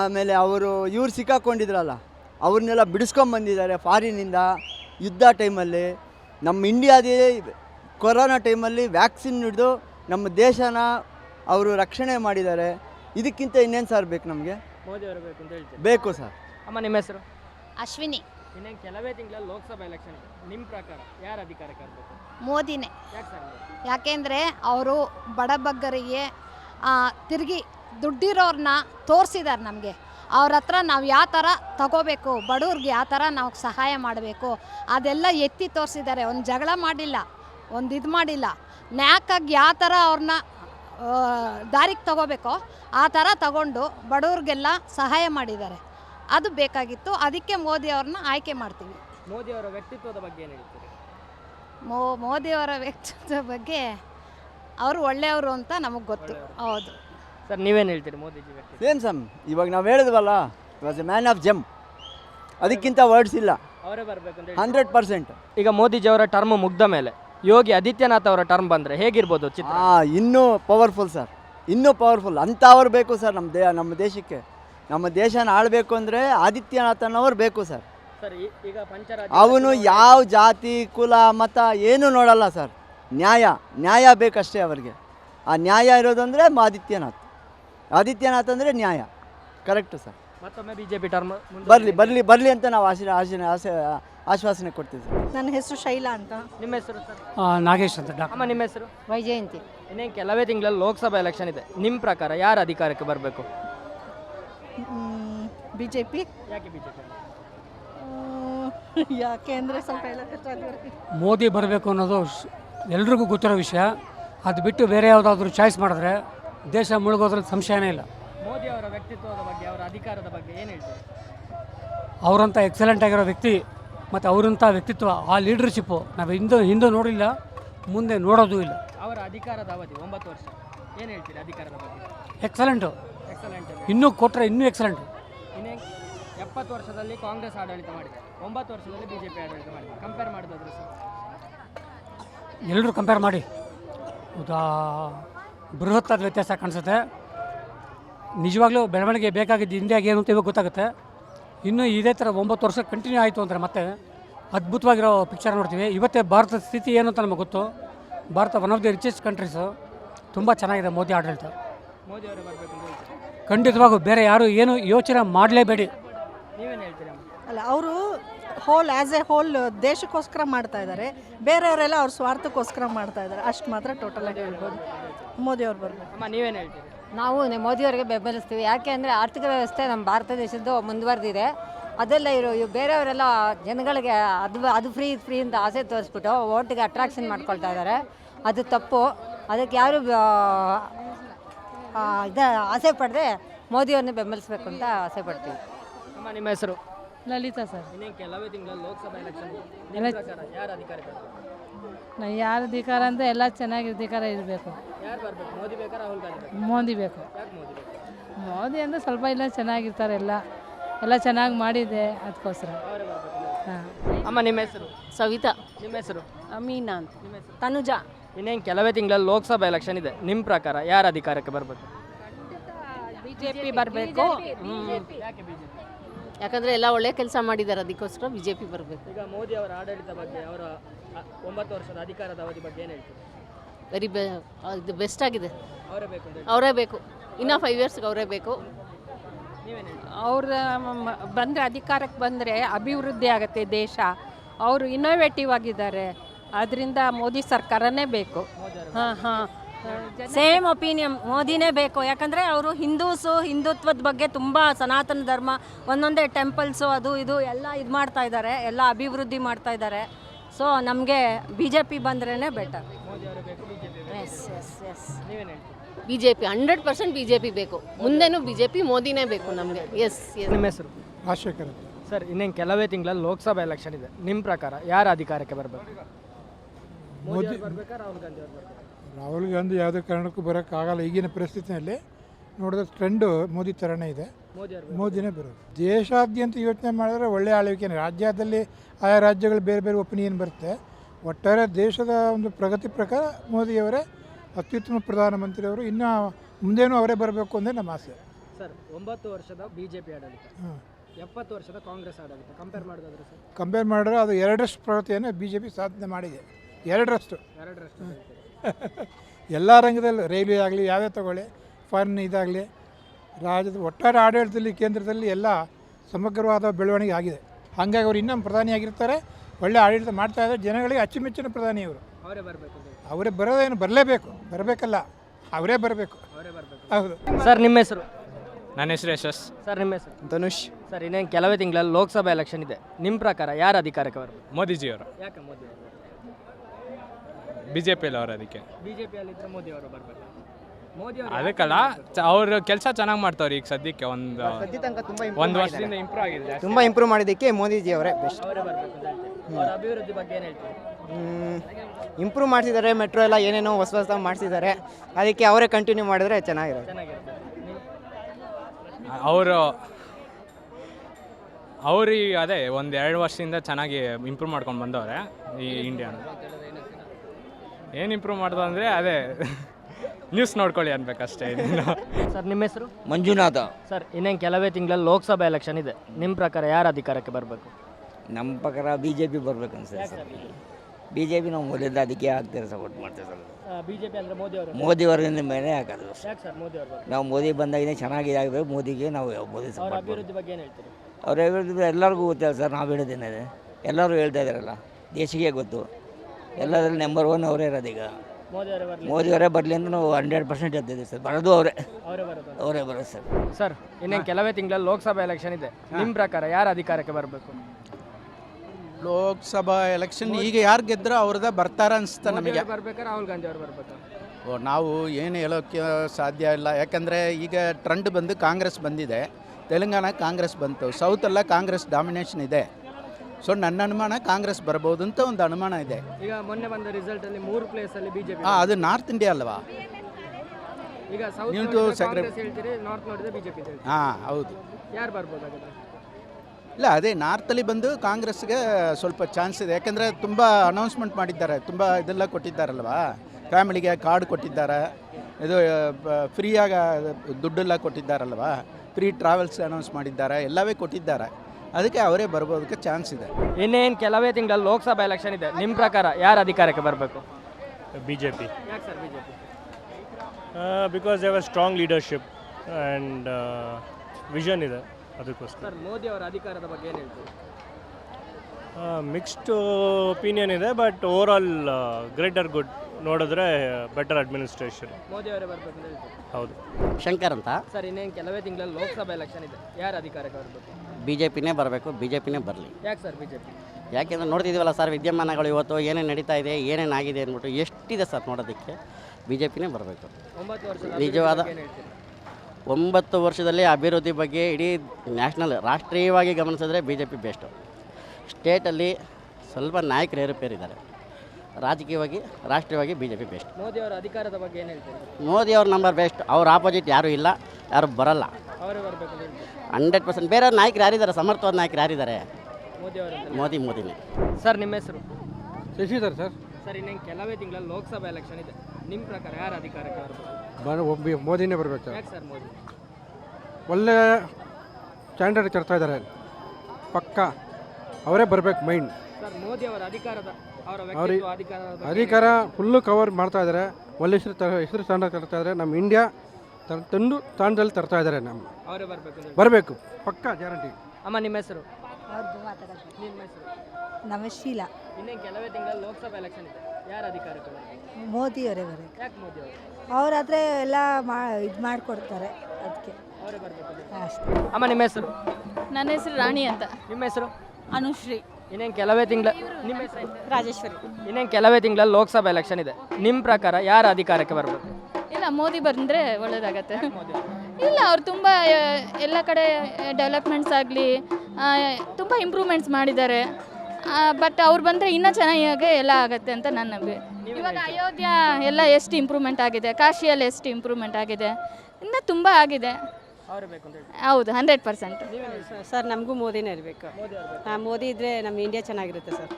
ಆಮೇಲೆ ಅವರು ಇವ್ರು ಸಿಕ್ಕಾಕೊಂಡಿದ್ರಲ್ಲ ಅವ್ರನ್ನೆಲ್ಲ ಬಿಡಿಸ್ಕೊಂಬಂದಿದ್ದಾರೆ ಫಾರಿನಿಂದ ಯುದ್ಧ ಟೈಮಲ್ಲಿ. ನಮ್ಮ ಇಂಡಿಯಾದೇ ಕೊರೋನಾ ಟೈಮಲ್ಲಿ ವ್ಯಾಕ್ಸಿನ್ ಹಿಡಿದು ನಮ್ಮ ದೇಶನ ಅವರು ರಕ್ಷಣೆ ಮಾಡಿದ್ದಾರೆ. ಇದಕ್ಕಿಂತ ಇನ್ನೇನು ಸರ್ ಬೇಕು ನಮಗೆ? ಮೋದಿ ಅವರು ಬೇಕು ಅಂತ ಹೇಳ್ತೀವಿ ಬೇಕು ಸರ್. ಅಮ್ಮ ನಿಮ್ಮ ಹೆಸರು? ಅಶ್ವಿನಿ. ಇನ್ನೇನು ಕೆಲವೇ ತಿಂಗಳಲ್ಲಿ ಲೋಕಸಭಾ ಎಲೆಕ್ಷನ್ ಇದೆ. ನಿಮ್ಮ ಪ್ರಕಾರ ಯಾರು ಅಧಿಕಾರಕ್ಕೆ ಬರಬೇಕು? ಮೋದಿನೇ. ಸರ್? ಯಾಕೆಂದರೆ ಅವರು ಬಡಬಗ್ಗರಿಗೆ ತಿರುಗಿ ದುಡ್ಡಿರೋರನ್ನ ತೋರಿಸಿದ್ದಾರೆ ನಮಗೆ. ಅವ್ರ ಹತ್ರ ನಾವು ಯಾವ ಥರ ತಗೋಬೇಕು ಬಡವ್ರಿಗೆ ಯಾವ ಥರ ನಾವು ಸಹಾಯ ಮಾಡಬೇಕು ಅದೆಲ್ಲ ಎತ್ತಿ ತೋರಿಸಿದ್ದಾರೆ ಒಂದು ಜಗಳ ಮಾಡಿಲ್ಲ ಒಂದು ಇದು ಮಾಡಿಲ್ಲ. ನ್ಯಾಕಾಗಿ ಯಾವ ಥರ ಅವ್ರನ್ನ ದಾರಿಗೆ ತಗೋಬೇಕೋ ಆ ಥರ ತಗೊಂಡು ಬಡವ್ರಿಗೆಲ್ಲ ಸಹಾಯ ಮಾಡಿದ್ದಾರೆ ಅದು ಬೇಕಾಗಿತ್ತು. ಅದಕ್ಕೆ ಮೋದಿ ಅವ್ರನ್ನ ಆಯ್ಕೆ ಮಾಡ್ತೀವಿ. ಮೋದಿ ಅವರ ವ್ಯಕ್ತಿತ್ವದ ಬಗ್ಗೆ ಏನು ಹೇಳ್ತೀರಿ? ಮೋ ಮೋದಿಯವರ ವ್ಯಕ್ತಿತ್ವ ಬಗ್ಗೆ ಅವರು ಒಳ್ಳೆಯವರು ಅಂತ ನಮಗೆ ಗೊತ್ತು. ಹೌದು. ಸರ್ ನೀವೇನು ಹೇಳ್ತೀರಿ ಮೋದಿಜಿ ಏನು ಸೇಮ್ ಸಮ್ ಇವಾಗ ನಾವು ಹೇಳಿದ್ವಲ್ಲ ವಾಸ್ ಎ ಮ್ಯಾನ್ ಆಫ್ ಜಮ್ ಅದಕ್ಕಿಂತ ವರ್ಡ್ಸ್ ಇಲ್ಲ. ಅವರೇ ಬರಬೇಕು ಅಂತ ಹೇಳಿ. Hundred percent. ಈಗ ಮೋದಿಜಿ ಅವರ ಟರ್ಮ್ ಮುಗ್ದ ಮೇಲೆ ಯೋಗಿ ಆದಿತ್ಯನಾಥ್ ಅವರ ಟರ್ಮ್ ಬಂದರೆ ಹೇಗಿರ್ಬೋದು ಚಿತ್ರ? ಹಾಂ ಇನ್ನೂ ಪವರ್ಫುಲ್ ಸರ್ ಇನ್ನೂ ಪವರ್ಫುಲ್ ಅಂಥವ್ರು ಬೇಕು ಸರ್ ನಮ್ಮ ದೇ ನಮ್ಮ ದೇಶಕ್ಕೆ. ನಮ್ಮ ದೇಶನ ಆಳಬೇಕು ಅಂದರೆ ಆದಿತ್ಯನಾಥನವ್ರು ಬೇಕು ಸರ್. ಸರ್ ಈ- ಈಗ ಪಂಚರಾಜ್ಯ ಅವನು ಯಾವ ಜಾತಿ ಕುಲ ಮತ ಏನು ನೋಡಲ್ಲ ಸರ್. ನ್ಯಾಯ ನ್ಯಾಯ ಬೇಕಷ್ಟೇ ಅವರಿಗೆ. ಆ ನ್ಯಾಯ ಇರೋದಂದರೆ ಆದಿತ್ಯನಾಥ್. ಆದಿತ್ಯನಾಥ್ ಅಂದರೆ ನ್ಯಾಯ. Correct sir. ಮತ್ತೊಮ್ಮೆ ಬಿಜೆಪಿ ಟರ್ಮ್ ಬರಲಿ ಬರಲಿ ಬರಲಿ ಅಂತ ನಾವು ಆಶೀರ್ ಆಶೆ ಆಶ್ವಾಸನೆ ಕೊಡ್ತೀವಿ ಸರ್. ನನ್ನ ಹೆಸರು ಶೈಲಾ ಅಂತ. ನಿಮ್ಮ ಹೆಸರು ಸರ್? ನಾಗೇಶ್ ಅಂತ ಡಾಕ್ಟರ್ ಅಮ್ಮ ನಿಮ್ಮ ಹೆಸರು? ವೈಜಯಂತಿ. ಇನ್ನೇನು ಕೆಲವೇ ತಿಂಗಳಲ್ಲಿ ಲೋಕಸಭಾ ಎಲೆಕ್ಷನ್ ಇದೆ. ನಿಮ್ಮ ಪ್ರಕಾರ ಯಾರು ಅಧಿಕಾರಕ್ಕೆ ಬರಬೇಕು? ಬಿ ಜೆ ಪಿ ಯಾಕೆ ಬಿಜೆಪಿ? ಯಾಕೆ ಅಂದರೆ ಸ್ವಲ್ಪ ಎಲ್ಲ ಕಷ್ಟ ಮೋದಿ ಬರಬೇಕು ಅನ್ನೋದು ಸ್- ಎಲ್ರಿಗೂ ಗೊತ್ತಿರೋ ವಿಷಯ. ಅದು ಬಿಟ್ಟು ಬೇರೆ ಯಾವುದಾದ್ರೂ ಚಾಯ್ಸ್ ಮಾಡಿದ್ರೆ ದೇಶ ಮುಳುಗೋದ್ರಲ್ಲಿ ಸಂಶಯನೇ ಇಲ್ಲ. ಮೋದಿ ಅವರ ವ್ಯಕ್ತಿತ್ವದ ಬಗ್ಗೆ ಅವರ ಅಧಿಕಾರದ ಬಗ್ಗೆ ಏನು ಹೇಳ್ತೀರಿ? ಅವರಂಥ ಎಕ್ಸಲೆಂಟ್ ಆಗಿರೋ ವ್ಯಕ್ತಿ ಮತ್ತು ಅವರಂಥ ವ್ಯಕ್ತಿತ್ವ ಆ ಲೀಡರ್ಶಿಪ್ಪು ನಾವು ಹಿಂದೆ ಹಿಂದೆ ನೋಡಿಲ್ಲ ಮುಂದೆ ನೋಡೋದು ಇಲ್ಲ. ಅವರ ಅಧಿಕಾರದ ಅವಧಿ ಒಂಬತ್ತು ವರ್ಷ. ಏನು ಹೇಳ್ತೀರಿ ಅಧಿಕಾರದ ಬಗ್ಗೆ? ಎಕ್ಸಲೆಂಟು ಎಕ್ಸಲೆಂಟ್ ಇನ್ನೂ ಕೊಟ್ಟರೆ ಇನ್ನೂ ಎಕ್ಸಲೆಂಟು ಎಪ್ಪತ್ತು ವರ್ಷದಲ್ಲಿ ಕಾಂಗ್ರೆಸ್ ಆಡಳಿತ ಮಾಡಿದೆ. ಒಂಬತ್ತು ವರ್ಷದಲ್ಲಿ ಬಿ ಜೆ ಪಿ ಆಡಳಿತ ಮಾಡಿದೆ ಕಂಪೇರ್ ಮಾಡಿದ್ರೆ ಸರ್ ಎಲ್ಲರೂ ಕಂಪೇರ್ ಮಾಡಿ. ಉದಾ ಬೃಹತ್ತಾದ ವ್ಯತ್ಯಾಸ ಕಾಣಿಸುತ್ತೆ. ನಿಜವಾಗ್ಲೂ ಬೆಳವಣಿಗೆ ಬೇಕಾಗಿದ್ದು ಇಂಡಿಯಾಗೆ ಏನು ಅಂತ ಇವಾಗ ಗೊತ್ತಾಗುತ್ತೆ. ಇನ್ನೂ ಇದೇ ಥರ ಒಂಬತ್ತು ವರ್ಷ ಕಂಟಿನ್ಯೂ ಆಯಿತು ಅಂದರೆ ಮತ್ತೆ ಅದ್ಭುತವಾಗಿರೋ ಪಿಕ್ಚರ್ ನೋಡ್ತೀವಿ. ಇವತ್ತೇ ಭಾರತದ ಸ್ಥಿತಿ ಏನು ಅಂತ ನಮಗೆ ಗೊತ್ತು. Bharat one of the richest countries ತುಂಬ ಚೆನ್ನಾಗಿದೆ ಮೋದಿ ಆಡಳಿತ. ಖಂಡಿತವಾಗೂ ಬೇರೆ ಯಾರು ಏನು ಯೋಚನೆ ಮಾಡಲೇಬೇಡಿ. ಅವರು ಹೋಲ್ ಆ್ಯಸ್ ಎ ಹೋಲ್ ದೇಶಕ್ಕೋಸ್ಕರ ಮಾಡ್ತಾ ಇದ್ದಾರೆ. ಬೇರೆಯವರೆಲ್ಲ ಅವ್ರ ಸ್ವಾರ್ಥಕ್ಕೋಸ್ಕರ ಮಾಡ್ತಾ ಇದ್ದಾರೆ. ಅಷ್ಟು ಮಾತ್ರ ಟೋಟಲ್ ಆಗಿ ಹೇಳ್ಬೋದು. ಮೋದಿ ಅವ್ರು ಬರ್ಬೇಕು. ಅಮ್ಮ ನೀವೇನು ಹೇಳ್ತೀರಿ? ನಾವು ಮೋದಿ ಮೋದಿಯವರಿಗೆ ಬೆಂಬಲಿಸ್ತೀವಿ. ಯಾಕೆ ಅಂದರೆ ಆರ್ಥಿಕ ವ್ಯವಸ್ಥೆ ನಮ್ಮ ಭಾರತ ದೇಶದ್ದು ಮುಂದುವರೆದಿದೆ. ಅದೆಲ್ಲ ಇರೋ ಇವ್ ಬೇರೆಯವರೆಲ್ಲ ಜನಗಳಿಗೆ ಅದು ಅದು ಫ್ರೀ ಫ್ರೀ ಅಂತ ಆಸೆ ತೋರಿಸ್ಬಿಟ್ಟು ಓಟಿಗೆ ಅಟ್ರಾಕ್ಷನ್ ಮಾಡ್ಕೊಳ್ತಾ ಇದ್ದಾರೆ. ಅದು ತಪ್ಪು. ಅದಕ್ಕೆ ಯಾರು ಇದು ಆಸೆ ಪಡದೆ ಮೋದಿಯವ್ರನ್ನ ಬೆಂಬಲಿಸ್ಬೇಕು ಅಂತ ಆಸೆ ಪಡ್ತೀವಿ. ಅಮ್ಮ ನಿಮ್ಮ ಹೆಸರು? ಲಲಿತಾ ಸರ್. ಕೆಲವೇ ಲೋಕಸಭಾ ಎಲೆಕ್ಷನ್ ನಿಮ್ಮ ಪ್ರಕಾರ ಯಾರು ಅಧಿಕಾರಕ್ಕೆ ಬರ್ಬೇಕು? ಯಾರ ಅಧಿಕಾರ ಅಂತ ಎಲ್ಲ ಚೆನ್ನಾಗಿ ಅಧಿಕಾರ ಇರಬೇಕು. ಯಾರು ಬರಬೇಕು? ಮೋದಿ ಬೇಕಾ ರಾಹುಲ್ ಗಾಂಧಿ ಬೇಕಾ? ಮೋದಿ ಬೇಕು. ಯಾಕೆ ಮೋದಿ ಬೇಕು? ಮೋದಿ ಅಂದರೆ ಸ್ವಲ್ಪ ಇಲ್ಲ ಚೆನ್ನಾಗಿರ್ತಾರೆ ಎಲ್ಲ. ಎಲ್ಲ ಚೆನ್ನಾಗಿ ಮಾಡಿದೆ ಅದಕ್ಕೋಸ್ಕರ ಅವರೇ ಬರಬೇಕು. ಹಾಂ. ಅಮ್ಮ ನಿಮ್ಮ ಹೆಸರು? ಸವಿತಾ. ನಿಮ್ಮ ಹೆಸರು? ಮೀನಾ ಅಂತ. ನಿಮ್ಮ ಹೆಸರು? ತನುಜಾ. ಇನ್ನೇನು ಕೆಲವೇ ತಿಂಗಳಲ್ಲಿ ಲೋಕಸಭಾ ಎಲೆಕ್ಷನ್ ಇದೆ. ನಿಮ್ಮ ಪ್ರಕಾರ ಯಾರು ಅಧಿಕಾರಕ್ಕೆ ಬರಬೇಕು? ಬಿ ಜೆ ಪಿ ಬರಬೇಕು ಯಾಕೆ ಬಿಜೆಪಿ? ಯಾಕಂದರೆ ಎಲ್ಲ ಒಳ್ಳೆ ಕೆಲಸ ಮಾಡಿದ್ದಾರೆ ಅದಕ್ಕೋಸ್ಕರ ಬಿ ಜೆ ಪಿ ಬರಬೇಕು. ಈಗ ಮೋದಿ ಅವರ ಆಡಳಿತ ಬಗ್ಗೆ ಅವರ ಅ, ಒಂಬತ್ತು ವರ್ಷದ ಅಧಿಕಾರದ ಅವಧಿ ಬಗ್ಗೆ ಏನು ಹೇಳ್ತೀರಿ? ವೆರಿ ಬೆ ಇದು ಬೆಸ್ಟ್ ಆಗಿದೆ. ಅವರೇ ಬೇಕು ಅಂತ ಹೇಳಿ ಅವರೇ ಬೇಕು. ಇನ್ನೂ ಫೈವ್ ಇಯರ್ಸ್ಗೆ ಅವರೇ ಬೇಕು. ನೀವೇನು ಹೇಳ್ತೀರಿ? ಅವ್ರ ಬಂದರೆ ಅಧಿಕಾರಕ್ಕೆ ಬಂದರೆ ಅಭಿವೃದ್ಧಿ ಆಗುತ್ತೆ ದೇಶ. ಅವರು ಇನ್ನೋವೇಟಿವ್ ಆಗಿದ್ದಾರೆ. ಅದರಿಂದ ಮೋದಿ ಸರ್ಕಾರನೇ ಬೇಕು. ಹಾಂ ಹಾಂ. ಸೇಮ್ ಒಪಿನಿಯನ್ ಮೋದಿನೇ ಬೇಕು. ಯಾಕಂದರೆ ಅವರು ಹಿಂದೂಸು ಹಿಂದುತ್ವದ ಬಗ್ಗೆ ತುಂಬ ಸನಾತನ ಧರ್ಮ ಒಂದೊಂದೇ ಟೆಂಪಲ್ಸು ಅದು ಇದು ಎಲ್ಲ ಇದು ಮಾಡ್ತಾ ಇದ್ದಾರೆ ಎಲ್ಲ ಅಭಿವೃದ್ಧಿ ಮಾಡ್ತಾ ಇದ್ದಾರೆ ಸೊ ನಮಗೆ B J P ಬಂದ್ರೇ better yes yes yes B J P hundred percent B J P ಬೇಕು. ಮುಂದೆನೂ ಬಿ ಜೆ ಪಿ ಮೋದಿನೇ ಬೇಕು ನಮಗೆ. ಎಸ್ ಎಸ್ ನಿಮ್ಮ ಹೆಸರು? ರಾಜಶೇಖರ್ ಸರ್ ಇನ್ನೇನು ಕೆಲವೇ ತಿಂಗಳಲ್ಲಿ ಲೋಕಸಭಾ ಎಲೆಕ್ಷನ್ ಇದೆ. ನಿಮ್ಮ ಪ್ರಕಾರ ಯಾರು ಅಧಿಕಾರಕ್ಕೆ ಬರಬೇಕು? ಮೋದಿ ಅವ್ರು ಬರ್ಬೇಕಾ? ರಾಹುಲ್ ಗಾಂಧಿ ಯಾವುದೇ ಕಾರಣಕ್ಕೂ ಬರೋಕ್ಕಾಗಲ್ಲ ಈಗಿನ ಪರಿಸ್ಥಿತಿಯಲ್ಲಿ ನೋಡಿದ್ರೆ ಟ್ರೆಂಡು ಮೋದಿ ಥರನೇ ಇದೆ. ಮೋದಿನೇ ಬರೋದು. ದೇಶಾದ್ಯಂತ ಯೋಚನೆ ಮಾಡಿದ್ರೆ ಒಳ್ಳೆಯ ಆಳ್ವಿಕೆನೇ. ರಾಜ್ಯದಲ್ಲಿ ಆಯಾ ರಾಜ್ಯಗಳು ಬೇರೆ ಬೇರೆ ಒಪಿನಿಯನ್ ಬರುತ್ತೆ. ಒಟ್ಟಾರೆ ದೇಶದ ಒಂದು ಪ್ರಗತಿ ಪ್ರಕಾರ ಮೋದಿಯವರೇ ಅತ್ಯುತ್ತಮ ಪ್ರಧಾನಮಂತ್ರಿಯವರು ಇನ್ನೂ ಮುಂದೇನು ಅವರೇ ಬರಬೇಕು ಅಂದರೆ ನಮ್ಮ ಆಸೆ. ಸರ್ ಒಂಬತ್ತು ವರ್ಷದ ಬಿ ಜೆ ಪಿ ಆಡಳಿತ ಎಪ್ಪತ್ತು ವರ್ಷದ ಕಾಂಗ್ರೆಸ್ ಆಡಳಿತ. ಕಂಪೇರ್ ಮಾಡೋದಾದ್ರೆ ಸರ್? ಕಂಪೇರ್ ಮಾಡಿದ್ರೆ ಅದು ಎರಡರಷ್ಟು ಪ್ರಗತಿಯನ್ನು ಬಿ ಜೆ ಪಿ ಸಾಧನೆ ಮಾಡಿದೆ. ಎರಡರಷ್ಟು. ಎರಡರಷ್ಟು. ಎಲ್ಲ ರಂಗದಲ್ಲೂ ರೈಲ್ವೆ ಆಗಲಿ ಯಾವ್ಯಾವ ತಗೊಳ್ಳಿ ಫಾರಿನ್ ಇದಾಗಲಿ ರಾಜ್ಯದ ಒಟ್ಟಾರೆ ಆಡಳಿತದಲ್ಲಿ ಕೇಂದ್ರದಲ್ಲಿ ಎಲ್ಲ ಸಮಗ್ರವಾದ ಬೆಳವಣಿಗೆ ಆಗಿದೆ. ಹಾಗಾಗಿ ಅವರು ಇನ್ನೂ ಪ್ರಧಾನಿಯಾಗಿರ್ತಾರೆ ಒಳ್ಳೆ ಆಡಳಿತ ಮಾಡ್ತಾ ಇದ್ದಾರೆ ಜನಗಳಿಗೆ ಅಚ್ಚುಮೆಚ್ಚಿನ ಪ್ರಧಾನಿ ಅವರು ಅವರೇ ಬರಬೇಕು. ಅವರೇ ಬರೋದೇನು ಬರಲೇಬೇಕು ಬರಬೇಕಲ್ಲ ಅವರೇ ಬರಬೇಕು. ಅವರೇ ಬರಬೇಕು. ಹೌದು. ಸರ್ ನಿಮ್ಮ ಹೆಸರು? ನನ್ನ ಹೆಸರು ಯಶಸ್. ಸರ್ ನಿಮ್ಮ ಹೆಸರು? ಧನುಷ್. ಸರ್ ಇನ್ನೇನು ಕೆಲವೇ ತಿಂಗಳಲ್ಲಿ ಲೋಕಸಭಾ ಎಲೆಕ್ಷನ್ ಇದೆ. ನಿಮ್ಮ ಪ್ರಕಾರ ಯಾರು ಅಧಿಕಾರಕ್ಕೆ ಬರಬೇಕು? ಮೋದಿಜಿಯವರು. ಯಾಕೆ ಮೋದಿ ಬಿ ಜೆ ಪಿಯಲ್ಲಿ ಅವರು ಅದಕ್ಕೆ. ಬಿ ಜೆ ಪಿಯಲ್ಲಿದ್ದರೆ ಮೋದಿ ಅವರು ಬರಬೇಕು. ಮೋದಿ ಅವರು ಅದಕ್ಕಲ್ಲ ಅವ್ರ ಕೆಲಸ ಚೆನ್ನಾಗಿ ಮಾಡ್ತಾವ್ರಿ ಈಗ ಸದ್ಯಕ್ಕೆ ಒಂದು ಒಂದು ವರ್ಷದಿಂದ ಇಂಪ್ರೂವ್ ಆಗಿದೆ ತುಂಬಾ ಇಂಪ್ರೂವ್ ಮಾಡಿದ್ದಕ್ಕೆ ಮೋದಿಜಿ ಅವರೇ ಬೆಸ್ಟ್ ಅವರೇ ಬರಬೇಕು ಅಂತ ಹೇಳ್ತೀವಿ ಅವರ ಅಭಿವೃದ್ಧಿ ಬಗ್ಗೆ ಏನು ಇಂಪ್ರೂವ್ ಮಾಡಿಸಿದ್ದಾರೆ ಮೆಟ್ರೋ ಎಲ್ಲ ಏನೇನೋ ಹೊಸ ಹೊಸ ಮಾಡಿಸಿದ್ದಾರೆ. ಅದಕ್ಕೆ ಅವರೇ ಕಂಟಿನ್ಯೂ ಮಾಡಿದ್ರೆ ಚೆನ್ನಾಗಿರುತ್ತೆ. ಚೆನ್ನಾಗಿರುತ್ತೆ. ನೀವು ಅವರು ಅವರು ಈ ಅದೇ ಒಂದು ಎರಡು ವರ್ಷದಿಂದ ಚೆನ್ನಾಗಿ ಇಂಪ್ರೂವ್ ಮಾಡ್ಕೊಂಡು ಬಂದವ್ರೆ ಈ ಇಂಡಿಯಾನ ಏನು ಇಂಪ್ರೂವ್ ಮಾಡ್ದು ಅಂದರೆ ಅದೇ. ನ್ಯೂಸ್ ನೋಡ್ಕೊಳ್ಳಿ ಅನ್ಬೇಕಷ್ಟೇ. ಸರ್ ನಿಮ್ಮ ಹೆಸರು? ಮಂಜುನಾಥ. ಸರ್ ಇನ್ನೇನು ಕೆಲವೇ ತಿಂಗಳಲ್ಲಿ ಲೋಕಸಭಾ ಎಲೆಕ್ಷನ್ ಇದೆ. ನಿಮ್ಮ ಪ್ರಕಾರ ಯಾರು ಅಧಿಕಾರಕ್ಕೆ ಬರಬೇಕು? ನಮ್ಮ ಪ್ರಕಾರ ಬಿ ಜೆ ಪಿ ಬರ್ಬೇಕು ಅನ್ಸುತ್ತೆ ಸರ್? ಬಿ ಜೆ ಪಿ ನಾವು ಮೊದಲಿಂದ ಅದಕ್ಕೆ ಆಗ್ತಾರೆ ಸಪೋರ್ಟ್ ಮಾಡ್ತೇವೆ ಸರ್. ಬಿ ಜೆ ಪಿ ಅಂದರೆ ಮೋದಿ ಅವರು? ಮೋದಿ ಅವರಿಂದ ಮೇಲೆ ಹಾಕೋದು. ಯಾಕೆ ಸರ್ ಮೋದಿ ಅವರು ನಾವು ಮೋದಿ ಬಂದಾಗಿನೇ ಚೆನ್ನಾಗಿದೆ ಆಗಬೇಕು. ಮೋದಿಗೆ ನಾವು ಮೋದಿ ಸಪೋರ್ಟ್ ಸಪೋರ್ಟ್ ಅಭಿವೃದ್ಧಿ ಬಗ್ಗೆ ಏನು ಹೇಳ್ತೀರಿ? ಅವ್ರು ಹೇಳಿದ್ರೆ ಎಲ್ಲರಿಗೂ ಗೊತ್ತಿಲ್ಲ ಸರ್. ನಾವು ಹೇಳೋದೇನಿದೆ ಎಲ್ಲರೂ ಹೇಳ್ತಾ ಇದ್ದಾರಲ್ಲ ದೇಶಕ್ಕೆ ಗೊತ್ತು. ಎಲ್ಲದ್ರಲ್ಲಿ ನಂಬರ್ ಒನ್ ಅವರೇ ಇರೋದೀಗ ಈಗ. ಮೋದಿ ಅವರೇ ಬರಲಿ. ಮೋದಿಯವರೇ ಬರಲಿ ಅಂತ ನಾವು ಹಂಡ್ರೆಡ್ ಪರ್ಸೆಂಟ್ ಎದ್ದಿದ್ದೀವಿ ಸರ್. ಬರೋದು ಅವರೇ. ಅವರೇ ಬರೋದು. ಅವರೇ ಬರೋದು ಸರ್. ಸರ್ ಇನ್ನೇನು ಕೆಲವೇ ತಿಂಗಳಲ್ಲಿ ಲೋಕಸಭಾ ಎಲೆಕ್ಷನ್ ಇದೆ. ನಿಮ್ಮ ಪ್ರಕಾರ ಯಾರು ಅಧಿಕಾರಕ್ಕೆ ಬರಬೇಕು? ಲೋಕಸಭಾ ಎಲೆಕ್ಷನ್ ಈಗ ಯಾರು ಗೆದ್ರೋ ಅವ್ರದೇ ಬರ್ತಾರ ಅನಿಸ್ತಾ ನಮಗೆ. ಬರ್ಬೇಕಾ ರಾಹುಲ್ ಗಾಂಧಿ ಅವ್ರು ಬರ್ಬೇಕಾ? ಓ, ನಾವು ಏನು ಹೇಳೋಕ್ಕೆ ಸಾಧ್ಯ ಇಲ್ಲ. ಯಾಕಂದರೆ ಈಗ ಟ್ರೆಂಡ್ ಬಂದು ಕಾಂಗ್ರೆಸ್ ಬಂದಿದೆ. ತೆಲಂಗಾಣ ಕಾಂಗ್ರೆಸ್ ಬಂತು. ಸೌತೆಲ್ಲ ಕಾಂಗ್ರೆಸ್ ಡಾಮಿನೇಷನ್ ಇದೆ. ಸೊ ನನ್ನ ಅನುಮಾನ ಕಾಂಗ್ರೆಸ್ ಬರಬಹುದು ಅಂತ ಒಂದು ಅನುಮಾನ ಇದೆ. ಈಗ ಮೊನ್ನೆ ಬಂದ ರಿಸಲ್ಟ್ ಅಲ್ಲಿ ಮೂರು ಪ್ಲೇಸ್ ಅಲ್ಲಿ ಬಿಜೆಪಿ ಹಾಂ ಅದು ನಾರ್ತ್ ಇಂಡಿಯಾ ಅಲ್ವಾ? ಈಗ ಸೌತ್ ನೀವು ನೋಡಿದ್ರೆ ಸೆಕ್ರೆ- ಕಾಂಗ್ರೆಸ್ ಹೇಳ್ತೀರಿ ನಾರ್ತ್ ನೋಡಿದ್ರೆ ಬಿಜೆಪಿ ಹೇಳ್ತೀರಾ. ಹಾಂ ಹೌದು. ಯಾರು ಬರ್ಬೋದು ಹಾಗಾದ್ರೆ? ಇಲ್ಲ ಅದೇ ನಾರ್ತಲ್ಲಿ ಬಂದು ಕಾಂಗ್ರೆಸ್ಗೆ ಸ್ವಲ್ಪ ಚಾನ್ಸ್ ಇದೆ. ಯಾಕಂದರೆ ತುಂಬ ಅನೌನ್ಸ್ಮೆಂಟ್ ಮಾಡಿದ್ದಾರೆ ತುಂಬ ಇದೆಲ್ಲ ಕೊಟ್ಟಿದ್ದಾರಲ್ವಾ? ಫ್ಯಾಮಿಲಿಗೆ ಕಾರ್ಡ್ ಕೊಟ್ಟಿದ್ದಾರೆ. ಇದು ಫ್ರೀಯಾಗಿ ದುಡ್ಡೆಲ್ಲ ಕೊಟ್ಟಿದ್ದಾರಲ್ವಾ? ಫ್ರೀ ಟ್ರಾವೆಲ್ಸ್ ಅನೌನ್ಸ್ ಮಾಡಿದ್ದಾರೆ ಎಲ್ಲವೇ ಕೊಟ್ಟಿದ್ದಾರೆ. ಅದಕ್ಕೆ ಅವರೇ ಬರ್ಬೋದಕ್ಕೆ ಚಾನ್ಸ್ ಇದೆ. ಇನ್ನೇನು ಕೆಲವೇ ತಿಂಗಳಲ್ಲಿ ಲೋಕಸಭಾ ಎಲೆಕ್ಷನ್ ಇದೆ. ನಿಮ್ಮ ಪ್ರಕಾರ ಯಾರು ಅಧಿಕಾರಕ್ಕೆ ಬರಬೇಕು? ಬಿ ಜೆ ಪಿ ಯಾಕೆ sir BJP? Because they strong leadership and vision ಇದೆ ಅದಕ್ಕೋಸ್ಕರ. ಸರ್ ಮೋದಿ ಅವರ ಅಧಿಕಾರದ ಬಗ್ಗೆ ಏನು ಹೇಳ್ತೀವಿ ಮಿಕ್ಸ್ಡ್ ಒಪಿನಿಯನ್ ಇದೆ but overall greater good ನೋಡಿದ್ರೆ ಬೆಟರ್ ಅಡ್ಮಿನಿಸ್ಟ್ರೇಷನ್ ಮೋದಿ ಅವರೇ ಬರಬೇಕು ಅಂತ ಹೇಳ್ತೀರಿ? ಹೌದು. ಶಂಕರ್ ಅಂತ. ಸರ್ ಇನ್ನೇನು ಕೆಲವೇ ತಿಂಗಳಲ್ಲಿ ಲೋಕಸಭಾ ಎಲೆಕ್ಷನ್ ಇದೆ. ಯಾರು ಅಧಿಕಾರಕ್ಕೆ ಬರಬೇಕು? ಬಿ ಜೆ ಪಿನೇ ಬರಬೇಕು ಬಿ ಜೆ ಪಿನೇ ಬರಲಿ. ಯಾಕೆ ಸರ್ ಬಿಜೆಪಿ? ಯಾಕೆಂದರೆ ನೋಡ್ತಿದ್ದೀವಲ್ಲ ಸರ್ ವಿದ್ಯಮಾನಗಳು ಇವತ್ತು ಏನೇನು ನಡೀತಾ ಇದೆ ಏನೇನು ಆಗಿದೆ ಅಂದ್ಬಿಟ್ಟು ಎಷ್ಟಿದೆ ಸರ್ ನೋಡೋದಕ್ಕೆ ಬಿ ಜೆ ಪಿನೇ ಬರಬೇಕು. ಒಂಬತ್ತು ವರ್ಷದ ನಿಜವಾದ ಒಂಬತ್ತು ವರ್ಷದಲ್ಲಿ ಅಭಿವೃದ್ಧಿ ಬಗ್ಗೆ ಇಡೀ ನ್ಯಾಷನಲ್ ರಾಷ್ಟ್ರೀಯವಾಗಿ ಗಮನಿಸಿದ್ರೆ ಬಿ ಜೆ ಪಿ ಬೆಸ್ಟು. ಸ್ಟೇಟಲ್ಲಿ ಸ್ವಲ್ಪ ನಾಯಕರು ಏರುಪೇರಿದ್ದಾರೆ. ರಾಜಕೀಯವಾಗಿ ರಾಷ್ಟ್ರೀಯವಾಗಿ B J P best. Modi ಅವರ ಅಧಿಕಾರದ ಬಗ್ಗೆ ಏನು ಹೇಳ್ತೀರಿ? ಮೋದಿ ಅವ್ರ ನಂಬರ್ ಬೆಸ್ಟ್ ಅವ್ರ ಆಪೋಸಿಟ್ ಯಾರೂ ಇಲ್ಲ ಯಾರು ಬರಲ್ಲ. ಅವರೇ ಬರಬೇಕು ಹಂಡ್ರೆಡ್ ಪರ್ಸೆಂಟ್. ಬೇರೆ ನಾಯಕರು ಯಾರಿದ್ದಾರೆ? ಸಮರ್ಥವಾದ ನಾಯಕರು ಯಾರಿದ್ದಾರೆ? ಮೋದಿ ಅವರ. ಮೋದಿ ಮೋದಿನೇ. ಸರ್ ನಿಮ್ಮ ಹೆಸರು? ಶಶಿಧರ್ ಸರ್. ಸರ್ ಇನ್ನೇನು ಕೆಲವೇ ತಿಂಗಳಲ್ಲಿ ಲೋಕಸಭಾ ಎಲೆಕ್ಷನ್ ಇದೆ. ನಿಮ್ಮ ಪ್ರಕಾರ ಯಾರು ಅಧಿಕಾರಕ್ಕೆ ಬರಬೇಕು? ಬರ ಒಬ್ಬ ಮೋದಿನೇ ಬರಬೇಕು ಸರ್. ಯಾಕೆ ಸರ್ ಮೋದಿ? ಒಳ್ಳೆ ಸ್ಟ್ಯಾಂಡರ್ಡ್ ತರ್ತಾ ಇದ್ದಾರೆ. ಪಕ್ಕ ಅವರೇ ಬರಬೇಕು ಮೈಂಡ್ ಸರ್ ಮೋದಿ ಅವರ ಅಧಿಕಾರದ ಅವರ ವ್ಯಕ್ತಿತ್ವ ಅಧಿಕಾರದ ಬಗ್ಗೆ ಅಧಿಕಾರ ಫುಲ್ಲು ಕವರ್ ಮಾಡ್ತಾ ಇದ್ದಾರೆ. ಒಳ್ಳೆ ಹೆಸರು ತ ಹೆಸರು ಸ್ಟ್ಯಾಂಡರ್ಡ್ ತರ್ತಾ ಇದ್ದಾರೆ. ನಮ್ಮ ಇಂಡಿಯಾ ತ- ತಂದು ತಾಂಡಲ್ಲಿ ತರ್ತಾ ಇದ್ದಾರೆ ನಮ್ಮ ಅವರೇ ಬರಬೇಕು ಬರಬೇಕು. ಪಕ್ಕ ಗ್ಯಾರಂಟಿ. ಅಮ್ಮ ನಿಮ್ಮ ಹೆಸರು? ನಿಮ್ಮ ಹೆಸರು ನಮ್ಮ ಶೀಲ. ಇನ್ನೇನು ಕೆಲವೇ ತಿಂಗಳಲ್ಲಿ ಲೋಕಸಭಾ ಎಲೆಕ್ಷನ್ ಇದೆ. ಯಾರು ಅಧಿಕಾರಕ್ಕೆ ಮೋದಿ ಮೋದಿಯವರೇ ಬರಬೇಕು. ಯಾಕೆ ಮೋದಿ ಅವರು ಅವರಾದರೆ ಎಲ್ಲ ಮಾ ಇದು ಮಾಡಿಕೊಡ್ತಾರೆ ಅದಕ್ಕೆ ಅವರೇ ಬರಬೇಕು ಅಷ್ಟೇ. ಅಮ್ಮ ನಿಮ್ಮ ಹೆಸರು? ನನ್ನ ಹೆಸರು ರಾಣಿ ಅಂತ. ನಿಮ್ಮ ಹೆಸರು? ಅನುಶ್ರೀ. ಇನ್ನೇನು ಕೆಲವೇ ತಿಂಗಳ ನಿಮ್ಮ ಹೆಸರು? ರಾಜೇಶ್ವರಿ. ಇನ್ನೇನು ಕೆಲವೇ ತಿಂಗಳಲ್ಲಿ ಲೋಕಸಭಾ ಎಲೆಕ್ಷನ್ ಇದೆ. ನಿಮ್ಮ ಪ್ರಕಾರ ಯಾರು ಅಧಿಕಾರಕ್ಕೆ ಬರಬೇಕು? ಮೋದಿ ಬಂದರೆ ಒಳ್ಳೆಯದಾಗತ್ತೆ ಇಲ್ಲ ಅವ್ರು ತುಂಬ ಎಲ್ಲ ಕಡೆ ಡೆವಲಪ್ಮೆಂಟ್ಸ್ ಆಗಲಿ ತುಂಬ ಇಂಪ್ರೂವ್ಮೆಂಟ್ಸ್ ಮಾಡಿದ್ದಾರೆ. ಬಟ್ ಅವ್ರು ಬಂದರೆ ಇನ್ನೂ ಚೆನ್ನಾಗಿ ಎಲ್ಲ ಆಗುತ್ತೆ ಅಂತ ನನ್ನ ನಂಬಿ. ಇವಾಗ ಅಯೋಧ್ಯ ಎಲ್ಲ ಎಷ್ಟು ಇಂಪ್ರೂವ್ಮೆಂಟ್ ಆಗಿದೆ ಕಾಶಿಯಲ್ಲಿ ಎಷ್ಟು ಇಂಪ್ರೂವ್ಮೆಂಟ್ ಆಗಿದೆ ಇನ್ನೂ ತುಂಬ ಆಗಿದೆ. ಅವರೇ ಬೇಕು ಅಂತ ಹೇಳಿ ಹೌದು ಹಂಡ್ರೆಡ್ ಪರ್ಸೆಂಟ್ ಸರ್ ನಮಗೂ ಮೋದಿನೇ ಇರಬೇಕು. ಮೋದಿ ಅವರು ಬೇಕು ಹಾಂ ಮೋದಿ ಇದ್ದರೆ ನಮ್ಮ ಇಂಡಿಯಾ ಚೆನ್ನಾಗಿರುತ್ತೆ ಸರ್.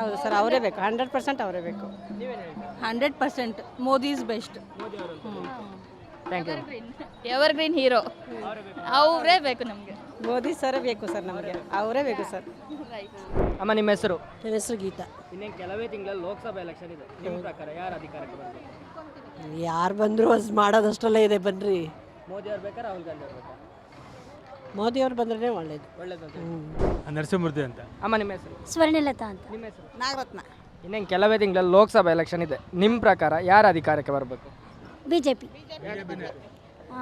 ಹೌದು ಸರ್ ಅವರೇ ಬೇಕು. ಹಂಡ್ರೆಡ್ ಪರ್ಸೆಂಟ್ ಅವರೇ ಬೇಕು. ನೀವೇನು ಹೇಳ್ತೀರಿ? Hundred percent Modi is best Modi ಅವರು thank you evergreen hero ಅವರೇ ಬೇಕು. ನಮಗೆ. ಮೋದಿ ಸರ್ ಬೇಕು ಸರ್ ನಮಗೆ. ಅವರೇ ಬೇಕು ಸರ್. ಅಮ್ಮ ನಿಮ್ಮ ಹೆಸರು? ನನ್ನ ಹೆಸರು ಗೀತಾ. ಇನ್ನೇನು ಕೆಲವೇ ತಿಂಗಳಲ್ಲಿ ಲೋಕಸಭಾ ಎಲೆಕ್ಷನ್ ಇದೆ. ನಿಮ್ಮ ಪ್ರಕಾರ ಯಾರು ಅಧಿಕಾರಕ್ಕೆ ಬರಬೇಕು ಯಾರು ಬಂದರೂ ಅದು ಇದೆ ಬನ್ನಿರಿ ಮೋದಿ ಅವ್ರು ಬೇಕಾ ರಾಹುಲ್ ಗಾಂಧಿ ಅವ್ರು ಬೇಕಾ? ಮೋದಿಯವ್ರು ಬಂದ್ರೆ ಒಳ್ಳೇದು. ಒಳ್ಳೇದು ಅಂತ. ನರಸಿಂಹಮೂರ್ತಿ ಅಂತ. ಅಮ್ಮ ನಿಮ್ಮ ಹೆಸರು? ಸ್ವರ್ಣಲತಾ ಅಂತ. ನಿಮ್ಮ ಹೆಸರು? ನಾಗರತ್ನ. ಇನ್ನೇನು ಕೆಲವೇ ತಿಂಗಳಲ್ಲಿ ಲೋಕಸಭಾ ಎಲೆಕ್ಷನ್ ಇದೆ. ನಿಮ್ಮ ಪ್ರಕಾರ ಯಾರು ಅಧಿಕಾರಕ್ಕೆ ಬರಬೇಕು? ಬಿ ಜೆ ಪಿ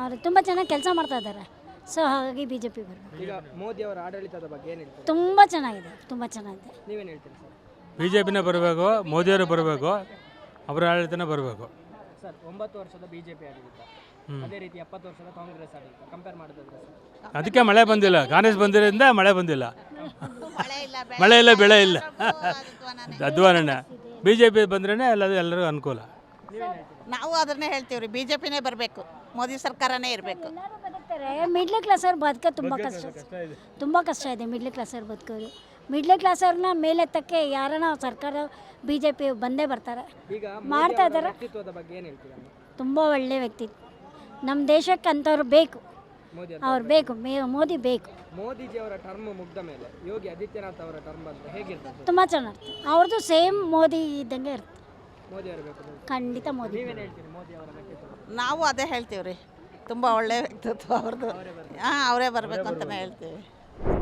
ಅವರು ತುಂಬ ಚೆನ್ನಾಗಿ ಕೆಲಸ ಮಾಡ್ತಾ ಇದ್ದಾರೆ ಸೊ ಹಾಗಾಗಿ ಬಿ ಜೆ ಪಿ ಬರಬೇಕು. ಈಗ ಮೋದಿ ಅವರ ಆಡಳಿತದ ಬಗ್ಗೆ ಏನು ಹೇಳ್ತೀರಿ? ತುಂಬ ಚೆನ್ನಾಗಿದೆ ತುಂಬ ಚೆನ್ನಾಗಿದೆ. ನೀವೇನು ಹೇಳ್ತೀರಿ ಸರ್? ಬಿ ಜೆ ಪಿನೇ ಬರಬೇಕು ಮೋದಿಯವರು ಬರಬೇಕು ಅವರ ಆಡಳಿತನೇ ಬರಬೇಕು. ಸರ್ ಒಂಬತ್ತು ವರ್ಷದ ಬಿ ಜೆ ಪಿ ಆಡಳಿತ. ಅದೇ ರೀತಿ ಎಪ್ಪತ್ತು ವರ್ಷದ ಕಾಂಗ್ರೆಸ್ ಆಡಳಿತ ಕಂಪೇರ್ ಮಾಡಿದ್ರೆ ಸರ್? ಅದಕ್ಕೆ ಮಳೆ ಬಂದಿಲ್ಲ. ಕಾಂಗ್ರೆಸ್ ಬಂದಿರೋದ್ರಿಂದ ಮಳೆ ಬಂದಿಲ್ಲ. ಮಳೆ ಇಲ್ಲ ಬೆಳೆ ಇಲ್ಲ. ಅಧ್ವಾನ ಬಿ ಜೆ ಪಿ ಬಂದ್ರೇ ಎಲ್ಲದು ಎಲ್ಲರಿಗೂ ಅನುಕೂಲ. ನಾವು ಅದನ್ನೇ ಹೇಳ್ತೀವಿ ರೀ ಬಿ ಜೆ ಪಿನೇ ಬರಬೇಕು. ಮೋದಿ ಸರ್ಕಾರನೇ ಇರಬೇಕು. ಮಿಡ್ಲ್ ಕ್ಲಾಸ್ ಕ್ಲಾಸವ್ರು ಬದುಕೋದು ತುಂಬ ಕಷ್ಟ ತುಂಬ ಕಷ್ಟ ಇದೆ ಮಿಡ್ಲ್ ಕ್ಲಾಸವ್ರು ಬದುಕೋದು ಮಿಡ್ಲ್ ಕ್ಲಾಸವ್ರನ್ನ ಮೇಲೆತ್ತಕ್ಕೆ ಯಾರನ್ನ ಸರ್ಕಾರ ಬಿ ಜೆ ಪಿ ಬಂದೇ ಬರ್ತಾರೆ. ಈಗ ಮಾಡ್ತಾ ಇದ್ದಾರೆ. ವ್ಯಕ್ತಿತ್ವದ ಬಗ್ಗೆ ಏನು ಹೇಳ್ತೀರಾ? ತುಂಬ ಒಳ್ಳೆ ವ್ಯಕ್ತಿ ನಮ್ಮ ದೇಶಕ್ಕೆ ಅಂಥವ್ರು ಬೇಕು. ಮೋದಿ ಅವ್ರು ಬೇಕು. ಮೇ ಮೋದಿ ಬೇಕು. ಮೋದಿಜಿ ಅವರ ಟರ್ಮ್ ಮುಗ್ದ ಮೇಲೆ ಯೋಗಿ ಆದಿತ್ಯನಾಥ್ ಅವರ ಟರ್ಮ್ ಬಂದ್ರೆ ಹೇಗಿರ್ತದೆ ತುಂಬ ಚೆನ್ನಾಗಿರ್ತದೆ ಅವ್ರದ್ದು ಸೇಮ್ ಮೋದಿ ಇದ್ದಂಗೆ ಇರ್ತದೆ ಮೋದಿ ಅವರು ಬೇಕು ಅಂತ. ಖಂಡಿತ ಮೋದಿ. ನೀವೇನು ಹೇಳ್ತೀರಿ ಮೋದಿ ಅವರ ವ್ಯಕ್ತಿತ್ವ ನಾವು ಅದೇ ಹೇಳ್ತೀವಿ ರೀ. ತುಂಬ ಒಳ್ಳೆ ವ್ಯಕ್ತಿತ್ವ ಅವ್ರದ್ದು ಹಾಂ ಅವರೇ ಬರಬೇಕು ಅಂತಲೇ ಹೇಳ್ತೀವಿ.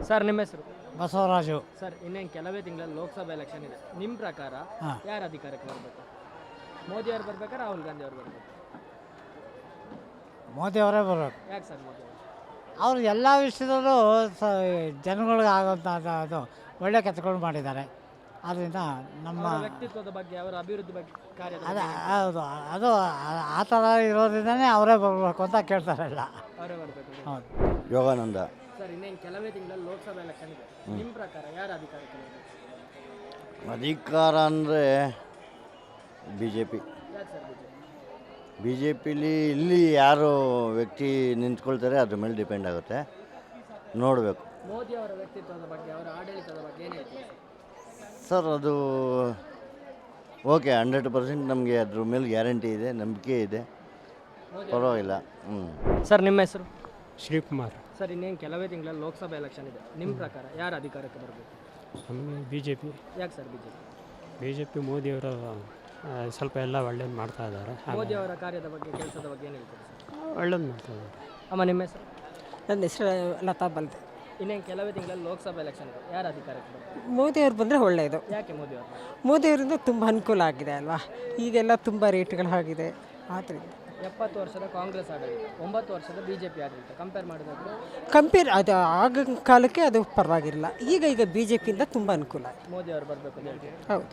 ಸರ್ ನಿಮ್ಮ ಹೆಸರು? ಬಸವರಾಜು. ಸರ್ ಇನ್ನೇನು ಕೆಲವೇ ತಿಂಗಳಲ್ಲಿ ಲೋಕಸಭಾ ಎಲೆಕ್ಷನ್ ಇದೆ. ನಿಮ್ಮ ಪ್ರಕಾರ ಯಾರು ಅಧಿಕಾರಕ್ಕೆ ಬರಬೇಕು? ಮೋದಿ ಅವ್ರು ಬರ್ಬೇಕಾ ರಾಹುಲ್ ಗಾಂಧಿ ಅವರು ಬರ್ಬೇಕು? ಮೋದಿ ಅವರೇ ಬರಬೇಕು ಯಾಕೆ ಸರ್ ಮೋದಿ ಅವರು? ಅವರು ಎಲ್ಲ ವಿಷಯದಲ್ಲೂ ಸ ಜನಗಳಿಗೆ ಆಗೋಂಥ ಅದು ಒಳ್ಳೆ ಕೆಲಸಗಳು ಮಾಡಿದ್ದಾರೆ. ಆದ್ದರಿಂದ ನಮ್ಮ ಅವರ ವ್ಯಕ್ತಿತ್ವದ ಬಗ್ಗೆ ಅವರ ಅಭಿವೃದ್ಧಿ ಬಗ್ಗೆ ಕಾರ್ಯದ ಅದು ಹೌದು ಅದು ಆ- ಆ ಥರ ಇರೋದ್ರಿಂದನೇ ಅವರೇ ಬರಬೇಕು ಅಂತ ಕೇಳ್ತಾರಲ್ಲ ಅವರೇ ಬರಬೇಕು. ಹೌದು. ಯೋಗಾನಂದ. ಸರ್ ಇನ್ನೇನು ಕೆಲವೇ ತಿಂಗಳಲ್ಲಿ ಲೋಕಸಭಾ ಎಲೆಕ್ಷನ್ ಇದೆ ನಿಮ್ಮ ಪ್ರಕಾರ ಯಾರು ಅಧಿಕಾರಕ್ಕೆ ಬರಬೇಕು ಅಧಿಕಾರ ಅಂದರೆ ಬಿ ಜೆ ಪಿ ಯಾಕೆ ಸರ್ ಬಿಜೆಪಿ? ಬಿ ಜೆ ಪಿಲಿ ಇಲ್ಲಿ ಯಾರು ವ್ಯಕ್ತಿ ನಿಂತ್ಕೊಳ್ತಾರೆ ಅದ್ರ ಮೇಲೆ ಡಿಪೆಂಡ್ ಆಗುತ್ತೆ. ನೋಡಬೇಕು. ಮೋದಿ ಅವರ ವ್ಯಕ್ತಿತ್ವದ ಬಗ್ಗೆ ಅವರ ಆಡಳಿತದ ಬಗ್ಗೆ ಏನು ಹೇಳ್ತೀವಿ ಸರ್ ಅದು ಓಕೆ ಹಂಡ್ರೆಡ್ ಪರ್ಸೆಂಟ್ ನಮಗೆ ಅದ್ರ ಮೇಲೆ ಗ್ಯಾರಂಟಿ ಇದೆ ನಂಬಿಕೆ ಇದೆ. ಪರವಾಗಿಲ್ಲ. ಹ್ಞೂ ಸರ್ ನಿಮ್ಮ ಹೆಸರು? ಶ್ರೀಕುಮಾರ್ ಸರ್ ಇನ್ನೇನು ಕೆಲವೇ ತಿಂಗಳಲ್ಲಿ ಲೋಕಸಭಾ ಎಲೆಕ್ಷನ್ ಇದೆ. ನಿಮ್ಮ ಪ್ರಕಾರ ಯಾರು ಅಧಿಕಾರಕ್ಕೆ ಬರಬೇಕು? ನಮಗೆ ಬಿ ಜೆ ಪಿ ಯಾಕೆ sir BJP? B J P ಮೋದಿಯವರು ಸ್ವಲ್ಪ ಎಲ್ಲ ಒಳ್ಳೇದು ಮಾಡ್ತಾ ಇದ್ದಾರೆ. ಮೋದಿ ಅವರ ಕಾರ್ಯದ ಬಗ್ಗೆ ಕೆಲಸದ ಬಗ್ಗೆ ಏನು ಹೇಳ್ತೀರಿ ಸರ್? ಒಳ್ಳೇದು ಮಾಡ್ತಾ ಇದ್ದಾರೆ. ಅಮ್ಮ ನಿಮ್ಮ ಹೆಸರು? ನನ್ನ ಹೆಸರು ಲತಾ ಬಲ್ದೆ ಇನ್ನೇನು ಕೆಲವೇ ತಿಂಗಳಲ್ಲಿ ಲೋಕಸಭಾ ಎಲೆಕ್ಷನ್ ಇದೆ ಯಾರು ಅಧಿಕಾರಕ್ಕೆ ಮೋದಿ ಮೋದಿಯವ್ರು ಬಂದರೆ ಒಳ್ಳೆಯದು ಯಾಕೆ ಮೋದಿ ಅವರು? ಮೋದಿಯವರಿಂದ ತುಂಬ ಅನುಕೂಲ ಆಗಿದೆ ಅಲ್ವಾ? ಈಗೆಲ್ಲ ತುಂಬ ರೇಟ್ಗಳು ಆಗಿದೆ. ಆದ್ದರಿಂದ ಎಪ್ಪತ್ತು ವರ್ಷದ ಕಾಂಗ್ರೆಸ್ ಆಡಳಿತ ಒಂಬತ್ತು ವರ್ಷದ ಬಿ ಜೆ ಪಿ ಆಡಳಿತ. ಕಂಪೇರ್ ಮಾಡಿದ್ರೆ ಕಂಪೇರ್ ಅದು ಆಗ ಕಾಲಕ್ಕೆ ಅದು ಪರವಾಗಿಲ್ಲ. ಈಗ ಈಗ ಬಿ ಜೆ ಪಿಯಿಂದ ತುಂಬ ಅನುಕೂಲ ಆಗಿದೆ. ಮೋದಿ ಅವರು ಬರಬೇಕು ಅಂತ ಹೇಳ್ತೀವಿ ಹೌದು.